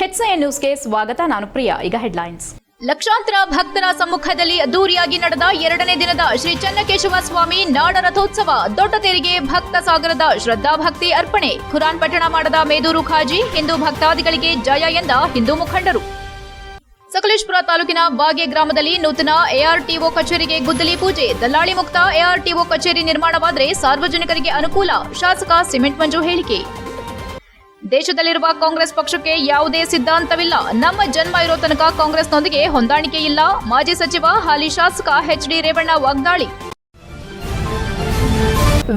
HIN ನ್ಯೂಸ್ಗೆ ಸ್ವಾಗತ, ನಾನು ಪ್ರಿಯಾ. ಈಗ ಹೆಡ್ಲೈನ್ಸ್ ಲಕ್ಷಾಂತರ ಭಕ್ತರ ಸಮ್ಮುಖದಲ್ಲಿ ಅದ್ದೂರಿಯಾಗಿ ನಡೆದ ಎರಡನೇ ದಿನದ ಶ್ರೀ ಚನ್ನಕೇಶವ ಸ್ವಾಮಿ ನಾಡ ರಥೋತ್ಸವ ದೊಡ್ಡ ತೆರಿಗೆ ಭಕ್ತ ಸಾಗರದ ಶ್ರದ್ಧಾಭಕ್ತಿ ಅರ್ಪಣೆ. ಖುರಾನ್ ಪಠಣ ಮಾಡದ ಮೇದೂರು ಖಾಜಿ, ಹಿಂದೂ ಭಕ್ತಾದಿಗಳಿಗೆ ಜಯ ಎಂದ ಹಿಂದೂ ಮುಖಂಡರು. ಸಕಲೇಶ್ಪುರ ತಾಲೂಕಿನ ಬಾಗೆ ಗ್ರಾಮದಲ್ಲಿ ನೂತನ ಎಆರ್ಟಿಒ ಕಚೇರಿಗೆ ಗುದ್ದಲಿ ಪೂಜೆ. ದಲ್ಲಾಳಿ ಮುಕ್ತ ಎಆರ್ಟಿಒ ಕಚೇರಿ ನಿರ್ಮಾಣವಾದರೆ ಸಾರ್ವಜನಿಕರಿಗೆ ಅನುಕೂಲ. ಶಾಸಕ ಸಿಮೆಂಟ್ ಮಂಜು ಹೇಳಿಕೆ. ದೇಶದಲ್ಲಿರುವ ಕಾಂಗ್ರೆಸ್ ಪಕ್ಷಕ್ಕೆ ಯಾವುದೇ ಸಿದ್ಧಾಂತವಿಲ್ಲ. ನಮ್ಮ ಜನ್ಮ ಇರೋ ತನಕ ಕಾಂಗ್ರೆಸ್ನೊಂದಿಗೆ ಹೊಂದಾಣಿಕೆ ಇಲ್ಲ. ಮಾಜಿ ಸಚಿವ ಹಾಲಿ ಶಾಸಕ ಎಚ್ಡಿ ರೇವಣ್ಣ ವಾಗ್ದಾಳಿ.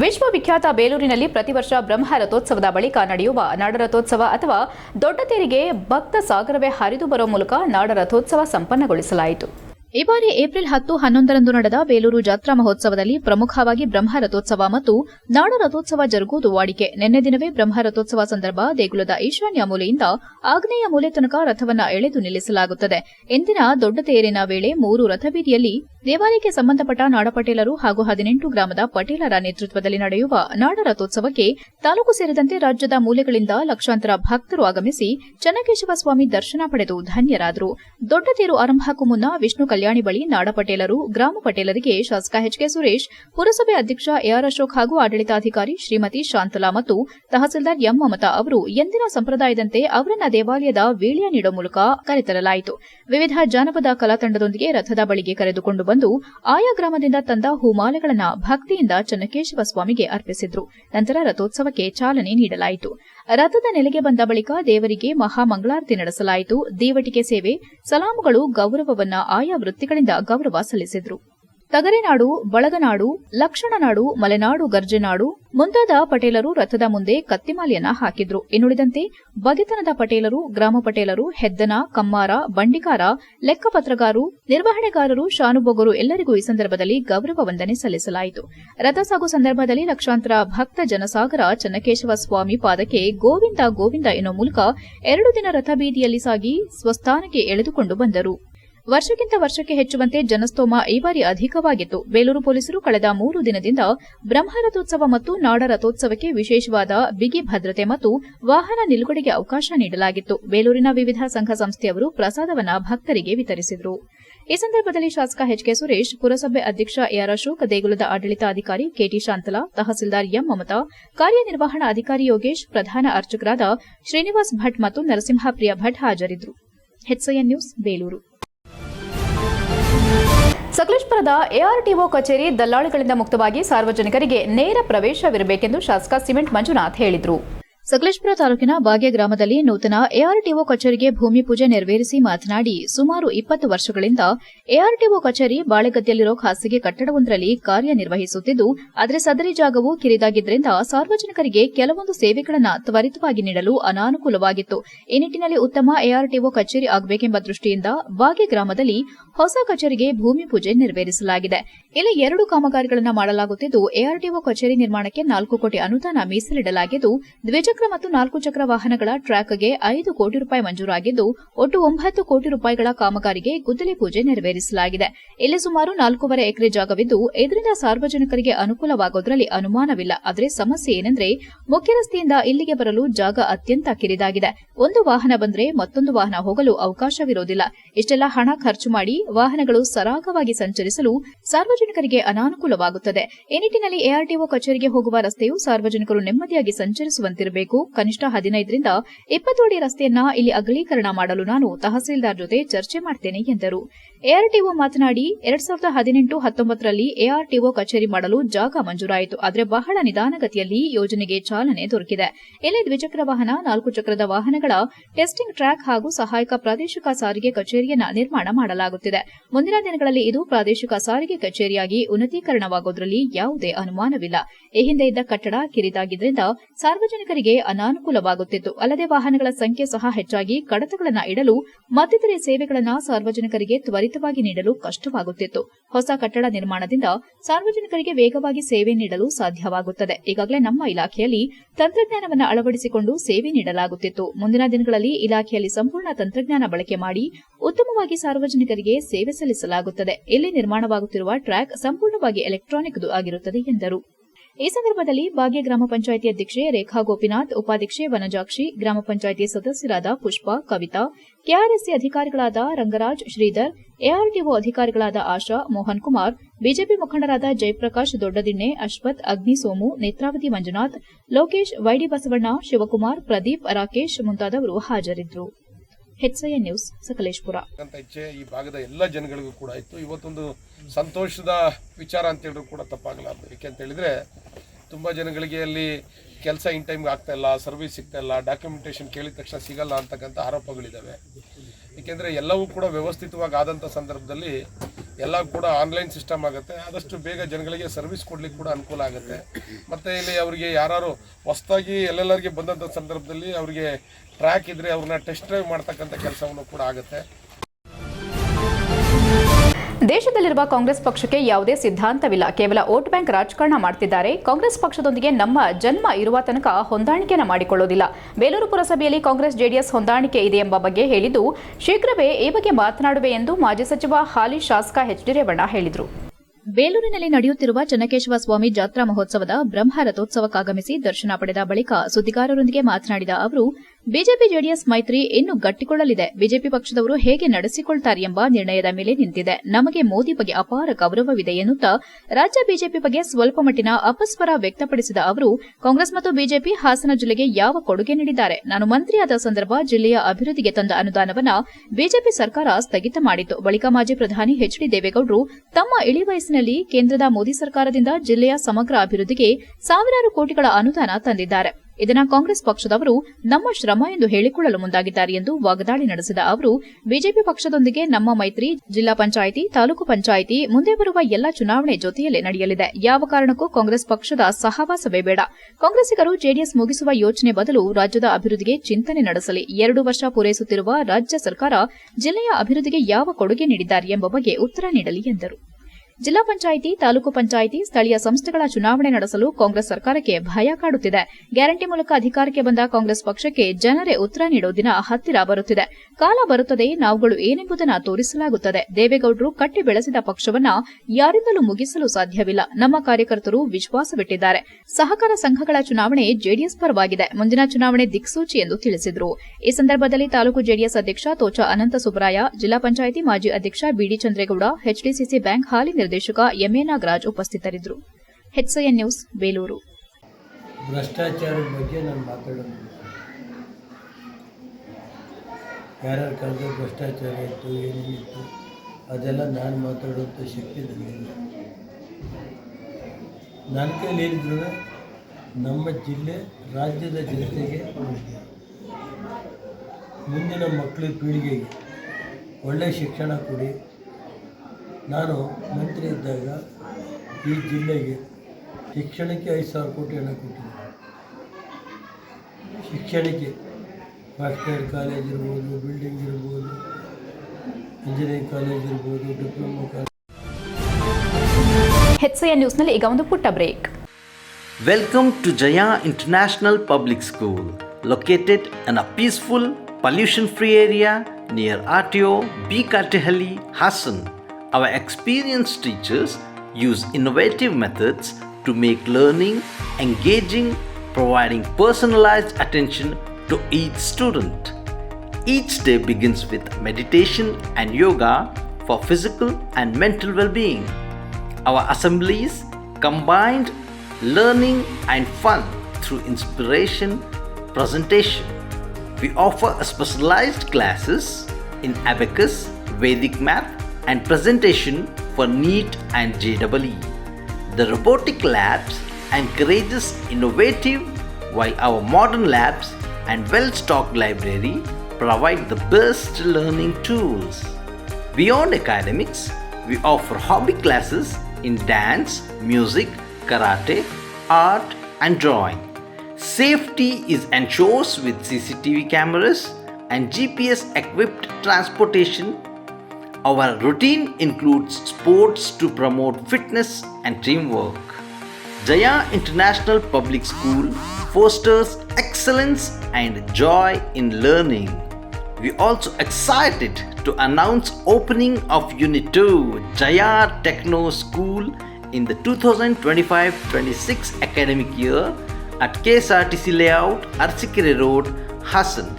ವಿಶ್ವವಿಖ್ಯಾತ ಬೇಲೂರಿನಲ್ಲಿ ಪ್ರತಿ ವರ್ಷ ಬ್ರಹ್ಮ ರಥೋತ್ಸವದ ಬಳಿಕ ನಡೆಯುವ ನಾಡರಥೋತ್ಸವ ಅಥವಾ ದೊಡ್ಡ ತೇರಿಗೆ ಭಕ್ತ ಸಾಗರವೇ ಹರಿದು ಬರೋ ಮೂಲಕ ನಾಡರಥೋತ್ಸವ ಸಂಪನ್ನಗೊಳಿಸಲಾಯಿತು. ಈ ಬಾರಿ ಏಪ್ರಿಲ್ ಹತ್ತು ಹನ್ನೊಂದರಂದು ನಡೆದ ಬೇಲೂರು ಜಾತ್ರಾ ಮಹೋತ್ಸವದಲ್ಲಿ ಪ್ರಮುಖವಾಗಿ ಬ್ರಹ್ಮ ರಥೋತ್ಸವ ಮತ್ತು ನಾಡ ರಥೋತ್ಸವ ಜರುಗುವುದು ವಾಡಿಕೆ. ನಿನ್ನೆ ದಿನವೇ ಬ್ರಹ್ಮ ರಥೋತ್ಸವ ಸಂದರ್ಭ ದೇಗುಲದ ಈಶಾನ್ಯ ಮೂಲೆಯಿಂದ ಆಗ್ನೇಯ ಮೂಲೆ ತನಕ ರಥವನ್ನು ಎಳೆದು ನಿಲ್ಲಿಸಲಾಗುತ್ತದೆ. ಇಂದಿನ ದೊಡ್ಡ ತೇರಿನ ವೇಳೆ ಮೂರು ರಥಬೀದಿಯಲ್ಲಿ ದೇವಾಲಯಕ್ಕೆ ಸಂಬಂಧಪಟ್ಟ ನಾಡಪಟೇಲರು ಹಾಗೂ ಹದಿನೆಂಟು ಗ್ರಾಮದ ಪಟೇಲರ ನೇತೃತ್ವದಲ್ಲಿ ನಡೆಯುವ ನಾಡರಥೋತ್ಸವಕ್ಕೆ ತಾಲೂಕು ಸೇರಿದಂತೆ ರಾಜ್ಯದ ಮೂಲೆಗಳಿಂದ ಲಕ್ಷಾಂತರ ಭಕ್ತರು ಆಗಮಿಸಿ ಚನ್ನಕೇಶವ ಸ್ವಾಮಿ ದರ್ಶನ ಪಡೆದು ಧನ್ಯರಾದರು. ದೊಡ್ಡ ತೇರು ಆರಂಭಕ್ಕೂ ಮುನ್ನ ವಿಷ್ಣು ಕಲ್ಯಾಣಿ ಬಳಿ ನಾಡಪಟೇಲರು, ಗ್ರಾಮ ಪಟೇಲರಿಗೆ ಶಾಸಕ ಎಚ್ಕೆ ಸುರೇಶ್, ಪುರಸಭೆ ಅಧ್ಯಕ್ಷ ಎಆರ್ ಅಶೋಕ್ ಹಾಗೂ ಆಡಳಿತಾಧಿಕಾರಿ ಶ್ರೀಮತಿ ಶಾಂತಲಾ ಮತ್ತು ತಹಸೀಲ್ದಾರ್ ಎಂ ಮಮತಾ ಅವರು ಎಂದಿನ ಸಂಪ್ರದಾಯದಂತೆ ಅವರನ್ನ ದೇವಾಲಯದ ವೀಳ್ಯ ನೀಡುವ ಮೂಲಕ ಕರೆತರಲಾಯಿತು. ವಿವಿಧ ಜಾನಪದ ಕಲಾತಂಡದೊಂದಿಗೆ ರಥದ ಬಳಿಗೆ ಕರೆದುಕೊಂಡು ಬಂದು ಆಯಾ ಗ್ರಾಮದಿಂದ ತಂದ ಹೂಮಾಲೆಗಳನ್ನು ಭಕ್ತಿಯಿಂದ ಚನ್ನಕೇಶವ ಸ್ವಾಮಿಗೆ ಅರ್ಪಿಸಿದ್ರು. ನಂತರ ರಥೋತ್ಸವಕ್ಕೆ ಚಾಲನೆ ನೀಡಲಾಯಿತು. ರಥದ ನೆಲೆಗೆ ಬಂದ ಬಳಿಕ ದೇವರಿಗೆ ಮಹಾಮಂಗಳಾರತಿ ನಡೆಸಲಾಯಿತು. ದೀವಟಿಕೆ ಸೇವೆ, ಸಲಾಮುಗಳು ಗೌರವವನ್ನ ಆಯಾ ವೃತ್ತಿಗಳಿಂದ ಗೌರವ ಸಲ್ಲಿಸಿದ್ರು. ತಗರೆನಾಡು, ಬಳಗನಾಡು, ಲಕ್ಷಣನಾಡು, ಮಲೆನಾಡು, ಗರ್ಜೆನಾಡು ಮುಂತಾದ ಪಟೇಲರು ರಥದ ಮುಂದೆ ಕತ್ತಿಮಾಲೆಯನ್ನ ಹಾಕಿದ್ರು. ಇನ್ನುಳಿದಂತೆ ಬಗೆತನದ ಪಟೇಲರು, ಗ್ರಾಮ ಪಟೇಲರು, ಹೆದ್ದನ, ಕಮ್ಮಾರ, ಬಂಡಿಕಾರ, ಲೆಕ್ಕಪತ್ರಗಾರು, ನಿರ್ವಹಣೆಗಾರರು, ಶಾನುಭೋಗರು ಎಲ್ಲರಿಗೂ ಈ ಸಂದರ್ಭದಲ್ಲಿ ಗೌರವ ವಂದನೆ ಸಲ್ಲಿಸಲಾಯಿತು. ರಥ ಸಾಗು ಸಂದರ್ಭದಲ್ಲಿ ಲಕ್ಷಾಂತರ ಭಕ್ತ ಜನಸಾಗರ ಚನ್ನಕೇಶವ ಸ್ವಾಮಿ ಪಾದಕ್ಕೆ ಗೋವಿಂದ ಗೋವಿಂದ ಎನ್ನುವ ಮೂಲಕ ಎರಡು ದಿನ ರಥಬೀದಿಯಲ್ಲಿ ಸಾಗಿ ಸ್ವಸ್ಥಾನಕ್ಕೆ ಎಳೆದುಕೊಂಡು ಬಂದರು. ವರ್ಷಕ್ಕಿಂತ ವರ್ಷಕ್ಕೆ ಹೆಚ್ಚುವಂತೆ ಜನಸ್ತೋಮ ಈ ಬಾರಿ ಅಧಿಕವಾಗಿತ್ತು. ಬೇಲೂರು ಪೊಲೀಸರು ಕಳೆದ ಮೂರು ದಿನದಿಂದ ಬ್ರಹ್ಮರಥೋತ್ಸವ ಮತ್ತು ನಾಡರಥೋತ್ಸವಕ್ಕೆ ವಿಶೇಷವಾದ ಬಿಗಿ ಭದ್ರತೆ ಮತ್ತು ವಾಹನ ನಿಲುಗಡೆಗೆ ಅವಕಾಶ ನೀಡಲಾಗಿತ್ತು. ಬೇಲೂರಿನ ವಿವಿಧ ಸಂಘ ಸಂಸ್ಥೆಯವರು ಪ್ರಸಾದವನ್ನ ಭಕ್ತರಿಗೆ ವಿತರಿಸಿದರು. ಈ ಸಂದರ್ಭದಲ್ಲಿ ಶಾಸಕ ಎಚ್ಕೆ ಸುರೇಶ್, ಪುರಸಭೆ ಅಧ್ಯಕ್ಷ ಎಆರ್ ಅಶೋಕ್, ದೇಗುಲದ ಆಡಳಿತಾಧಿಕಾರಿ ಕೆಟಿ ಶಾಂತಲಾ, ತಹಸೀಲ್ದಾರ್ ಎಂ. ಮಮತಾ, ಕಾರ್ಯನಿರ್ವಹಣಾ ಅಧಿಕಾರಿ ಯೋಗೇಶ್, ಪ್ರಧಾನ ಅರ್ಚಕರಾದ ಶ್ರೀನಿವಾಸ್ ಭಟ್ ಮತ್ತು ನರಸಿಂಹಪ್ರಿಯ ಭಟ್ ಹಾಜರಿದ್ದರು. ನ್ಯೂಸ್, ಬೇಲೂರು. ಸಕಲೇಶ್ಪುರದ ಎಆರ್ಟಿಒ ಕಚೇರಿ ದಲ್ಲಾಳಿಗಳಿಂದ ಮುಕ್ತವಾಗಿ ಸಾರ್ವಜನಿಕರಿಗೆ ನೇರ ಪ್ರವೇಶವಿರಬೇಕೆಂದು ಶಾಸಕ ಸಿಮೆಂಟ್ ಮಂಜುನಾಥ್ ಹೇಳಿದರು. ಸಕಲೇಶ್ಪುರ ತಾಲೂಕಿನ ಬಾಗೆ ಗ್ರಾಮದಲ್ಲಿ ನೂತನ ಎಆರ್ಟಿಒ ಕಚೇರಿಗೆ ಭೂಮಿ ಪೂಜೆ ನೆರವೇರಿಸಿ ಮಾತನಾಡಿ, ಸುಮಾರು ಇಪ್ಪತ್ತು ವರ್ಷಗಳಿಂದ ಎಆರ್ಟಿಒ ಕಚೇರಿ ಬಾಳೆಗದ್ದೆಯಲ್ಲಿರೋ ಖಾಸಗಿ ಕಟ್ಟಡವೊಂದರಲ್ಲಿ ಕಾರ್ಯನಿರ್ವಹಿಸುತ್ತಿದ್ದು, ಆದರೆ ಸದರಿ ಜಾಗವು ಕಿರಿದಾಗಿದ್ದರಿಂದ ಸಾರ್ವಜನಿಕರಿಗೆ ಕೆಲವೊಂದು ಸೇವೆಗಳನ್ನು ತ್ವರಿತವಾಗಿ ನೀಡಲು ಅನಾನುಕೂಲವಾಗಿತ್ತು. ಈ ನಿಟ್ಟಿನಲ್ಲಿ ಉತ್ತಮ ಎಆರ್ಟಿಒ ಕಚೇರಿ ಆಗಬೇಕೆಂಬ ದೃಷ್ಟಿಯಿಂದ ಬಾಗೆ ಗ್ರಾಮದಲ್ಲಿ ಹೊಸ ಕಚೇರಿಗೆ ಭೂಮಿ ಪೂಜೆ ನೆರವೇರಿಸಲಾಗಿದೆ. ಇಲ್ಲಿ ಎರಡು ಕಾಮಗಾರಿಗಳನ್ನು ಮಾಡಲಾಗುತ್ತಿದ್ದು, ಎಆರ್ಟಿಒ ಕಚೇರಿ ನಿರ್ಮಾಣಕ್ಕೆ ನಾಲ್ಕು ಕೋಟಿ ಅನುದಾನ ಮೀಸಲಿಡಲಾಗಿದ್ದು ದ್ವಿಚಕ್ರ ಮತ್ತು ನಾಲ್ಕು ಚಕ್ರ ವಾಹನಗಳ ಟ್ರ್ಯಾಕ್ಗೆ ಐದು ಕೋಟಿ ರೂಪಾಯಿ ಮಂಜೂರಾಗಿದ್ದು, ಒಟ್ಟು ಒಂಬತ್ತು ಕೋಟಿ ರೂಪಾಯಿಗಳ ಕಾಮಗಾರಿಗೆ ಗುದ್ದಲಿ ಪೂಜೆ ನೆರವೇರಿಸಲಾಗಿದೆ. ಇಲ್ಲಿ ಸುಮಾರು ನಾಲ್ಕೂವರೆ ಎಕರೆ ಜಾಗವಿದ್ದು, ಇದರಿಂದ ಸಾರ್ವಜನಿಕರಿಗೆ ಅನುಕೂಲವಾಗೋದ್ರಲ್ಲಿ ಅನುಮಾನವಿಲ್ಲ. ಆದರೆ ಸಮಸ್ಯೆ ಏನೆಂದರೆ ಮುಖ್ಯ ರಸ್ತೆಯಿಂದ ಇಲ್ಲಿಗೆ ಬರಲು ಜಾಗ ಅತ್ಯಂತ ಕಿರಿದಾಗಿದೆ. ಒಂದು ವಾಹನ ಬಂದ್ರೆ ಮತ್ತೊಂದು ವಾಹನ ಹೋಗಲು ಅವಕಾಶವಿರೋದಿಲ್ಲ. ಇಷ್ಟೆಲ್ಲ ಹಣ ಖರ್ಚು ಮಾಡಿ ವಾಹನಗಳು ಸರಾಗವಾಗಿ ಸಂಚರಿಸಲು ಸಾರ್ವಜನಿಕರಿಗೆ ಅನಾನುಕೂಲವಾಗುತ್ತದೆ. ಈ ನಿಟ್ಟಿನಲ್ಲಿ ಎಆರ್ಟಿಒ ಕಚೇರಿಗೆ ಹೋಗುವ ರಸ್ತೆಯು ಸಾರ್ವಜನಿಕರು ನೆಮ್ಮದಿಯಾಗಿ ಸಂಚರಿಸುವಂತಿರಬೇಕು. ಕನಿಷ್ಠ ಹದಿನೈದರಿಂದ ಇಪ್ಪತ್ತು ಅಡಿ ರಸ್ತೆಯನ್ನ ಇಲ್ಲಿ ಅಗಲೀಕರಣ ಮಾಡಲು ನಾನು ತಹಸೀಲ್ದಾರ್ ಜೊತೆ ಚರ್ಚೆ ಮಾಡ್ತೇನೆ ಎಂದರು. ಎಆರ್ಟಿಒ ಮಾತನಾಡಿ, ಎರಡ್ ಸಾವಿರದ ಹದಿನೆಂಟು ಹತ್ತೊಂಬತ್ತರಲ್ಲಿ ಎಆರ್ಟಿಒ ಕಚೇರಿ ಮಾಡಲು ಜಾಗ ಮಂಜೂರಾಯಿತು, ಆದರೆ ಬಹಳ ನಿಧಾನಗತಿಯಲ್ಲಿ ಯೋಜನೆಗೆ ಚಾಲನೆ ದೊರಕಿದೆ. ಇಲ್ಲಿ ದ್ವಿಚಕ್ರ ವಾಹನ, ನಾಲ್ಕು ಚಕ್ರದ ವಾಹನಗಳ ಟೆಸ್ಟಿಂಗ್ ಟ್ರ್ಯಾಕ್ ಹಾಗೂ ಸಹಾಯಕ ಪ್ರಾದೇಶಿಕ ಸಾರಿಗೆ ಕಚೇರಿಯನ್ನ ನಿರ್ಮಾಣ ಮಾಡಲಾಗುತ್ತಿದೆ. ಮುಂದಿನ ದಿನಗಳಲ್ಲಿ ಇದು ಪ್ರಾದೇಶಿಕ ಸಾರಿಗೆ ಕಚೇರಿಯಾಗಿ ಉನ್ನತೀಕರಣವಾಗುವುದರಲ್ಲಿ ಯಾವುದೇ ಅನುಮಾನವಿಲ್ಲ. ಈ ಹಿಂದೆ ಇದ್ದ ಕಟ್ಟಡ ಕಿರಿದಾಗಿದ್ದರಿಂದ ಸಾರ್ವಜನಿಕರಿಗೆ ಅನಾನುಕೂಲವಾಗುತ್ತಿತ್ತು. ಅಲ್ಲದೆ ವಾಹನಗಳ ಸಂಖ್ಯೆ ಸಹ ಹೆಚ್ಚಾಗಿ ಕಡತಗಳನ್ನು ಇಡಲು ಮತ್ತಿತರೆ ಸೇವೆಗಳನ್ನು ಸಾರ್ವಜನಿಕರಿಗೆ ತ್ವರಿತವಾಗಿ ನೀಡಲು ಕಷ್ಟವಾಗುತ್ತಿತ್ತು. ಹೊಸ ಕಟ್ಟಡ ನಿರ್ಮಾಣದಿಂದ ಸಾರ್ವಜನಿಕರಿಗೆ ವೇಗವಾಗಿ ಸೇವೆ ನೀಡಲು ಸಾಧ್ಯವಾಗುತ್ತದೆ. ಈಗಾಗಲೇ ನಮ್ಮ ಇಲಾಖೆಯಲ್ಲಿ ತಂತ್ರಜ್ಞಾನವನ್ನು ಅಳವಡಿಸಿಕೊಂಡು ಸೇವೆ ನೀಡಲಾಗುತ್ತಿತ್ತು. ಮುಂದಿನ ದಿನಗಳಲ್ಲಿ ಇಲಾಖೆಯಲ್ಲಿ ಸಂಪೂರ್ಣ ತಂತ್ರಜ್ಞಾನ ಬಳಕೆ ಮಾಡಿ ಉತ್ತಮವಾಗಿ ಸಾರ್ವಜನಿಕರಿಗೆ ಸೇವೆ ಸಲ್ಲಿಸಲಾಗುತ್ತದೆ. ಇಲ್ಲಿ ನಿರ್ಮಾಣವಾಗುತ್ತಿರುವ ಟ್ರ್ಯಾಕ್ ಸಂಪೂರ್ಣವಾಗಿ ಎಲೆಕ್ಟ್ರಾನಿಕ್ ಆಗಿರುತ್ತದೆ ಎಂದರು. ಈ ಸಂದರ್ಭದಲ್ಲಿ ಭಾಗ್ಯ ಗ್ರಾಮ ಪಂಚಾಯಿತಿ ಅಧ್ಯಕ್ಷೆ ರೇಖಾ ಗೋಪಿನಾಥ್, ಉಪಾಧ್ಯಕ್ಷೆ ವನಜಾಕ್ಷಿ, ಗ್ರಾಮ ಪಂಚಾಯಿತಿ ಸದಸ್ಯರಾದ ಪುಷ್ಪ, ಕವಿತಾ, ಕೆಆರ್ಎಸ್ಸಿ ಅಧಿಕಾರಿಗಳಾದ ರಂಗರಾಜ್, ಶ್ರೀಧರ್, ಎಆರ್ಟಿಒ ಅಧಿಕಾರಿಗಳಾದ ಆಶಾ, ಮೋಹನ್ ಕುಮಾರ್, ಬಿಜೆಪಿ ಮುಖಂಡರಾದ ಜಯಪ್ರಕಾಶ್ ದೊಡ್ಡದಿಣ್ಣೆ, ಅಶ್ವಥ್ ಅಗ್ನಿಸೋಮು ನೇತ್ರಾವತಿ ಮಂಜುನಾಥ್, ಲೋಕೇಶ್, ವೈಡಿ ಬಸವಣ್ಣ, ಶಿವಕುಮಾರ್, ಪ್ರದೀಪ್, ರಾಕೇಶ್ ಮುಂತಾದವರು ಹಾಜರಿದ್ದರು. ಹೆಚ್ಐಎನ್ ನ್ಯೂಸ್ ಸಕಲೇಶ್ಪುರ ಇಚ್ಛೆ ಈ ಭಾಗದ ಎಲ್ಲ ಜನಗಳಿಗೂ ಕೂಡ ಇತ್ತು ಇವತ್ತೊಂದು ಸಂತೋಷದ ವಿಚಾರ ಅಂತ ಹೇಳಿದ್ರು ಕೂಡ ತಪ್ಪಾಗಲಾರ್ದು ಏಕೆ ಅಂತ ಹೇಳಿದ್ರೆ, ತುಂಬಾ ಜನಗಳಿಗೆ ಅಲ್ಲಿ ಕೆಲಸ ಇನ್ ಟೈಮ್ಗೆ ಆಗ್ತಾ ಇಲ್ಲ ಸರ್ವಿಸ್ ಸಿಗ್ತಾ ಇಲ್ಲ ಡಾಕ್ಯುಮೆಂಟೇಶನ್ ಕೇಳಿದ ತಕ್ಷಣ ಸಿಗಲ್ಲ ಅಂತಕ್ಕಂಥ ಆರೋಪಗಳಿದ್ದಾವೆ ಏಕೆಂದರೆ ಎಲ್ಲವೂ ಕೂಡ ವ್ಯವಸ್ಥಿತವಾಗಿ ಆದಂಥ ಸಂದರ್ಭದಲ್ಲಿ ಎಲ್ಲ ಕೂಡ ಆನ್ಲೈನ್ ಸಿಸ್ಟಮ್ ಆಗುತ್ತೆ. ಆದಷ್ಟು ಬೇಗ ಜನಗಳಿಗೆ ಸರ್ವಿಸ್ ಕೊಡ್ಲಿಕ್ಕೆ ಕೂಡ ಅನುಕೂಲ ಆಗುತ್ತೆ. ಮತ್ತು ಇಲ್ಲಿ ಅವರಿಗೆ ಯಾರು ಹೊಸದಾಗಿ ಎಲ್ಲೆಲ್ಲರಿಗೆ ಬಂದಂಥ ಸಂದರ್ಭದಲ್ಲಿ ಅವರಿಗೆ ಟ್ರ್ಯಾಕ್ ಇದ್ರೆ ಅವ್ರನ್ನ ಟೆಸ್ಟ್ ಡ್ರೈವ್ ಮಾಡ್ತಕ್ಕಂಥ ಕೆಲಸವನ್ನು ಕೂಡ ಆಗುತ್ತೆ. ದೇಶದಲ್ಲಿರುವ ಕಾಂಗ್ರೆಸ್ ಪಕ್ಷಕ್ಕೆ ಯಾವುದೇ ಸಿದ್ಧಾಂತವಿಲ್ಲ. ಕೇವಲ ವೋಟ್ ಬ್ಯಾಂಕ್ ರಾಜಕಾರಣ ಮಾಡ್ತಿದ್ದಾರೆ. ಕಾಂಗ್ರೆಸ್ ಪಕ್ಷದೊಂದಿಗೆ ನಮ್ಮ ಜನ್ಮ ಇರುವ ತನಕ ಹೊಂದಾಣಿಕೆಯನ್ನು ಮಾಡಿಕೊಳ್ಳೋದಿಲ್ಲ. ಬೇಲೂರು ಪುರಸಭೆಯಲ್ಲಿ ಕಾಂಗ್ರೆಸ್ ಜೆಡಿಎಸ್ ಹೊಂದಾಣಿಕೆ ಇದೆ ಎಂಬ ಬಗ್ಗೆ ಹೇಳಿದ್ದು ಶೀಘ್ರವೇ ಈ ಬಗ್ಗೆ ಮಾತನಾಡುವೆ ಎಂದು ಮಾಜಿ ಸಚಿವ ಹಾಲಿ ಶಾಸಕ ಎಚ್ ಡಿ ರೇವಣ್ಣ ಹೇಳಿದರು. ಬೇಲೂರಿನಲ್ಲಿ ನಡೆಯುತ್ತಿರುವ ಚನ್ನಕೇಶವ ಸ್ವಾಮಿ ಜಾತ್ರಾ ಮಹೋತ್ಸವದ ಬ್ರಹ್ಮ ರಥೋತ್ಸವಕ್ಕಾಗಮಿಸಿ ದರ್ಶನ ಪಡೆದ ಬಳಿಕ ಸುದ್ದಿಗಾರರೊಂದಿಗೆ ಮಾತನಾಡಿದ ಅವರು ಬಿಜೆಪಿ ಜೆಡಿಎಸ್ ಮೈತ್ರಿ ಇನ್ನು ಗಟ್ಟಿಕೊಳ್ಳಲಿದೆ. ಬಿಜೆಪಿ ಪಕ್ಷದವರು ಹೇಗೆ ನಡೆಸಿಕೊಳ್ತಾರೆ ಎಂಬ ನಿರ್ಣಯದ ಮೇಲೆ ನಿಂತಿದೆ. ನಮಗೆ ಮೋದಿ ಬಗ್ಗೆ ಅಪಾರ ಗೌರವವಿದೆ ಎನ್ನುತ್ತಾ ರಾಜ್ಯ ಬಿಜೆಪಿ ಬಗ್ಗೆ ಸ್ವಲ್ಪ ಮಟ್ಟಿನ ಅಪಸ್ವರ ವ್ಯಕ್ತಪಡಿಸಿದ ಅವರು, ಕಾಂಗ್ರೆಸ್ ಮತ್ತು ಬಿಜೆಪಿ ಹಾಸನ ಜಿಲ್ಲೆಗೆ ಯಾವ ಕೊಡುಗೆ ನೀಡಿದ್ದಾರೆ. ನಾನು ಮಂತ್ರಿಯಾದ ಸಂದರ್ಭ ಜಿಲ್ಲೆಯ ಅಭಿವೃದ್ಧಿಗೆ ತಂದ ಅನುದಾನವನ್ನ ಬಿಜೆಪಿ ಸರ್ಕಾರ ಸ್ಥಗಿತ ಮಾಡಿತ್ತು. ಬಳಿಕ ಮಾಜಿ ಪ್ರಧಾನಿ ಎಚ್ ಡಿ ದೇವೇಗೌಡರು ತಮ್ಮ ಇಳಿ ವಯಸ್ಸಿನಲ್ಲಿ ಕೇಂದ್ರದ ಮೋದಿ ಸರ್ಕಾರದಿಂದ ಜಿಲ್ಲೆಯ ಸಮಗ್ರ ಅಭಿವೃದ್ಧಿಗೆ ಸಾವಿರಾರು ಕೋಟಿಗಳ ಅನುದಾನ ತಂದಿದ್ದಾರೆ. ಇದನ್ನ ಕಾಂಗ್ರೆಸ್ ಪಕ್ಷದವರು ನಮ್ಮ ಶ್ರಮ ಎಂದು ಹೇಳಿಕೊಳ್ಳಲು ಮುಂದಾಗಿದ್ದಾರೆ ಎಂದು ವಾಗ್ದಾಳಿ ನಡೆಸಿದ ಅವರು, ಬಿಜೆಪಿ ಪಕ್ಷದೊಂದಿಗೆ ನಮ್ಮ ಮೈತ್ರಿ, ಜಿಲ್ಲಾ ಪಂಚಾಯಿತಿ, ತಾಲೂಕು ಪಂಚಾಯಿತಿ ಮುಂದೆ ಬರುವ ಎಲ್ಲ ಚುನಾವಣೆ ಜೊತೆಯಲ್ಲೇ ನಡೆಯಲಿದೆ. ಯಾವ ಕಾರಣಕ್ಕೂ ಕಾಂಗ್ರೆಸ್ ಪಕ್ಷದ ಸಹವಾಸವೇ ಬೇಡ. ಕಾಂಗ್ರೆಸ್ಸಿಗರು ಜೆಡಿಎಸ್ ಮುಗಿಸುವ ಯೋಚನೆ ಬದಲು ರಾಜ್ಯದ ಅಭಿವೃದ್ಧಿಗೆ ಚಿಂತನೆ ನಡೆಸಲಿ. ಎರಡು ವರ್ಷ ಪೂರೈಸುತ್ತಿರುವ ರಾಜ್ಯ ಸರ್ಕಾರ ಜಿಲ್ಲೆಯ ಅಭಿವೃದ್ಧಿಗೆ ಯಾವ ಕೊಡುಗೆ ನೀಡಿದ್ದಾರೆ ಎಂಬ ಬಗ್ಗೆ ಉತ್ತರ ನೀಡಲಿ ಎಂದರು. ಜಿಲ್ಲಾ ಪಂಚಾಯಿತಿ, ತಾಲೂಕು ಪಂಚಾಯಿತಿ, ಸ್ಥಳೀಯ ಸಂಸ್ಥೆಗಳ ಚುನಾವಣೆ ನಡೆಸಲು ಕಾಂಗ್ರೆಸ್ ಸರ್ಕಾರಕ್ಕೆ ಭಯ ಕಾಡುತ್ತಿದೆ. ಗ್ಯಾರಂಟಿ ಮೂಲಕ ಅಧಿಕಾರಕ್ಕೆ ಬಂದ ಕಾಂಗ್ರೆಸ್ ಪಕ್ಷಕ್ಕೆ ಜನರೇ ಉತ್ತರ ನೀಡೋ ದಿನ ಹತ್ತಿರ ಬರುತ್ತಿದೆ. ಕಾಲ ಬರುತ್ತದೆ, ನಾವುಗಳು ಏನೆಂಬುದನ್ನು ತೋರಿಸಲಾಗುತ್ತದೆ. ದೇವೇಗೌಡರು ಕಟ್ಟಿ ಬೆಳೆಸಿದ ಪಕ್ಷವನ್ನ ಯಾರಿಂದಲೂ ಮುಗಿಸಲು ಸಾಧ್ಯವಿಲ್ಲ. ನಮ್ಮ ಕಾರ್ಯಕರ್ತರು ವಿಶ್ವಾಸವಿಟ್ಟಿದ್ದಾರೆ ಸಹಕಾರ ಸಂಘಗಳ ಚುನಾವಣೆ ಜೆಡಿಎಸ್ ಪರವಾಗಿದೆ. ಮುಂದಿನ ಚುನಾವಣೆ ದಿಕ್ಸೂಚಿ ಎಂದು ತಿಳಿಸಿದರು. ಈ ಸಂದರ್ಭದಲ್ಲಿ ತಾಲೂಕು ಜೆಡಿಎಸ್ ಅಧ್ಯಕ್ಷ ತೋಚ ಅನಂತ ಸುಬ್ರಾಯ ಜಿಲ್ಲಾ ಪಂಚಾಯಿತಿ ಮಾಜಿ ಅಧ್ಯಕ್ಷ ಬಿಡಿ ಚಂದ್ರೇಗೌಡ ಎಚ್ಡಿಸಿಸಿ ಬ್ಯಾಂಕ್ ಹಾಲಿ ನಿರ್ದೇಶಕ ಎಂಎ ನಾಗರಾಜ್ ಉಪಸ್ಥಿತರಿದ್ದರು. HCN news, Belur. ಭ್ರಷ್ಟಾಚಾರದ ಬಗ್ಗೆ ನಾನು ಮಾತಾಡೋದು ಯಾರ್ಯಾರು ಕರೆದು ಭ್ರಷ್ಟಾಚಾರ ಇತ್ತು ಏನೇನಿತ್ತು ಅದೆಲ್ಲ ನಾನು ಮಾತಾಡುವಂಥ ಶಕ್ತಿ ನನಗಿಲ್ಲ ನನ್ನ ಕೈಲಿ ನಮ್ಮ ಜಿಲ್ಲೆ ರಾಜ್ಯದ ಜನತೆಗೆ ಮುಂದಿನ ಮಕ್ಕಳ ಪೀಳಿಗೆಗೆ ಒಳ್ಳೆಯ ಶಿಕ್ಷಣ ಕೊಡಿ ನಾನು ಮಂತ್ರಿ ಇದ್ದಾಗ ಈ ಜಿಲ್ಲೆಗೆ ಶಿಕ್ಷಣಕ್ಕೆ ಐದು ಸಾವಿರ ಕೋಟಿ ಹಣ ಕೊಟ್ಟಿದ್ದೆ. ಶಿಕ್ಷಣಕ್ಕೆ ಫಸ್ಟ್ ಏಡ್ ಕಾಲೇಜ್ ಇರ್ಬೋದು ಬಿಲ್ಡಿಂಗ್ ಇರ್ಬೋದು ಇಂಜಿನಿಯರಿಂಗ್ ಕಾಲೇಜ್ ಇರ್ಬೋದು ಡಿಪ್ಲೊಮಾ ಕಾಲೇಜ್ ಎಚ್ಸಿಎನ್ ನ್ಯೂಸ್ನಲ್ಲಿ ಈಗ ಒಂದು ಪುಟ್ಟ break. Welcome to Jaya international public school located School, a peaceful pollution free area near R T RTO B Katehalli, Hassan. Our experienced teachers use innovative methods to make learning engaging, providing personalized attention to each student. Each day begins with meditation and yoga for physical and mental well being. Our assemblies combined learning and fun through inspiration presentation. We offer specialized classes in abacus, Vedic math, and presentation for NEET and JEE. The robotic labs encourages innovative while our modern labs and well-stocked library provide the best learning tools. Beyond academics, we offer hobby classes in dance, music, karate, art, and drawing. Safety is ensured with CCTV cameras and GPS equipped transportation. Our routine includes sports to promote fitness and teamwork. Jaya International Public School fosters excellence and joy in learning. We also excited to announce opening of Unit 2 Jaya Techno School in the 2025-26 academic year at KSRTC Layout, Arsikere Road, Hassan,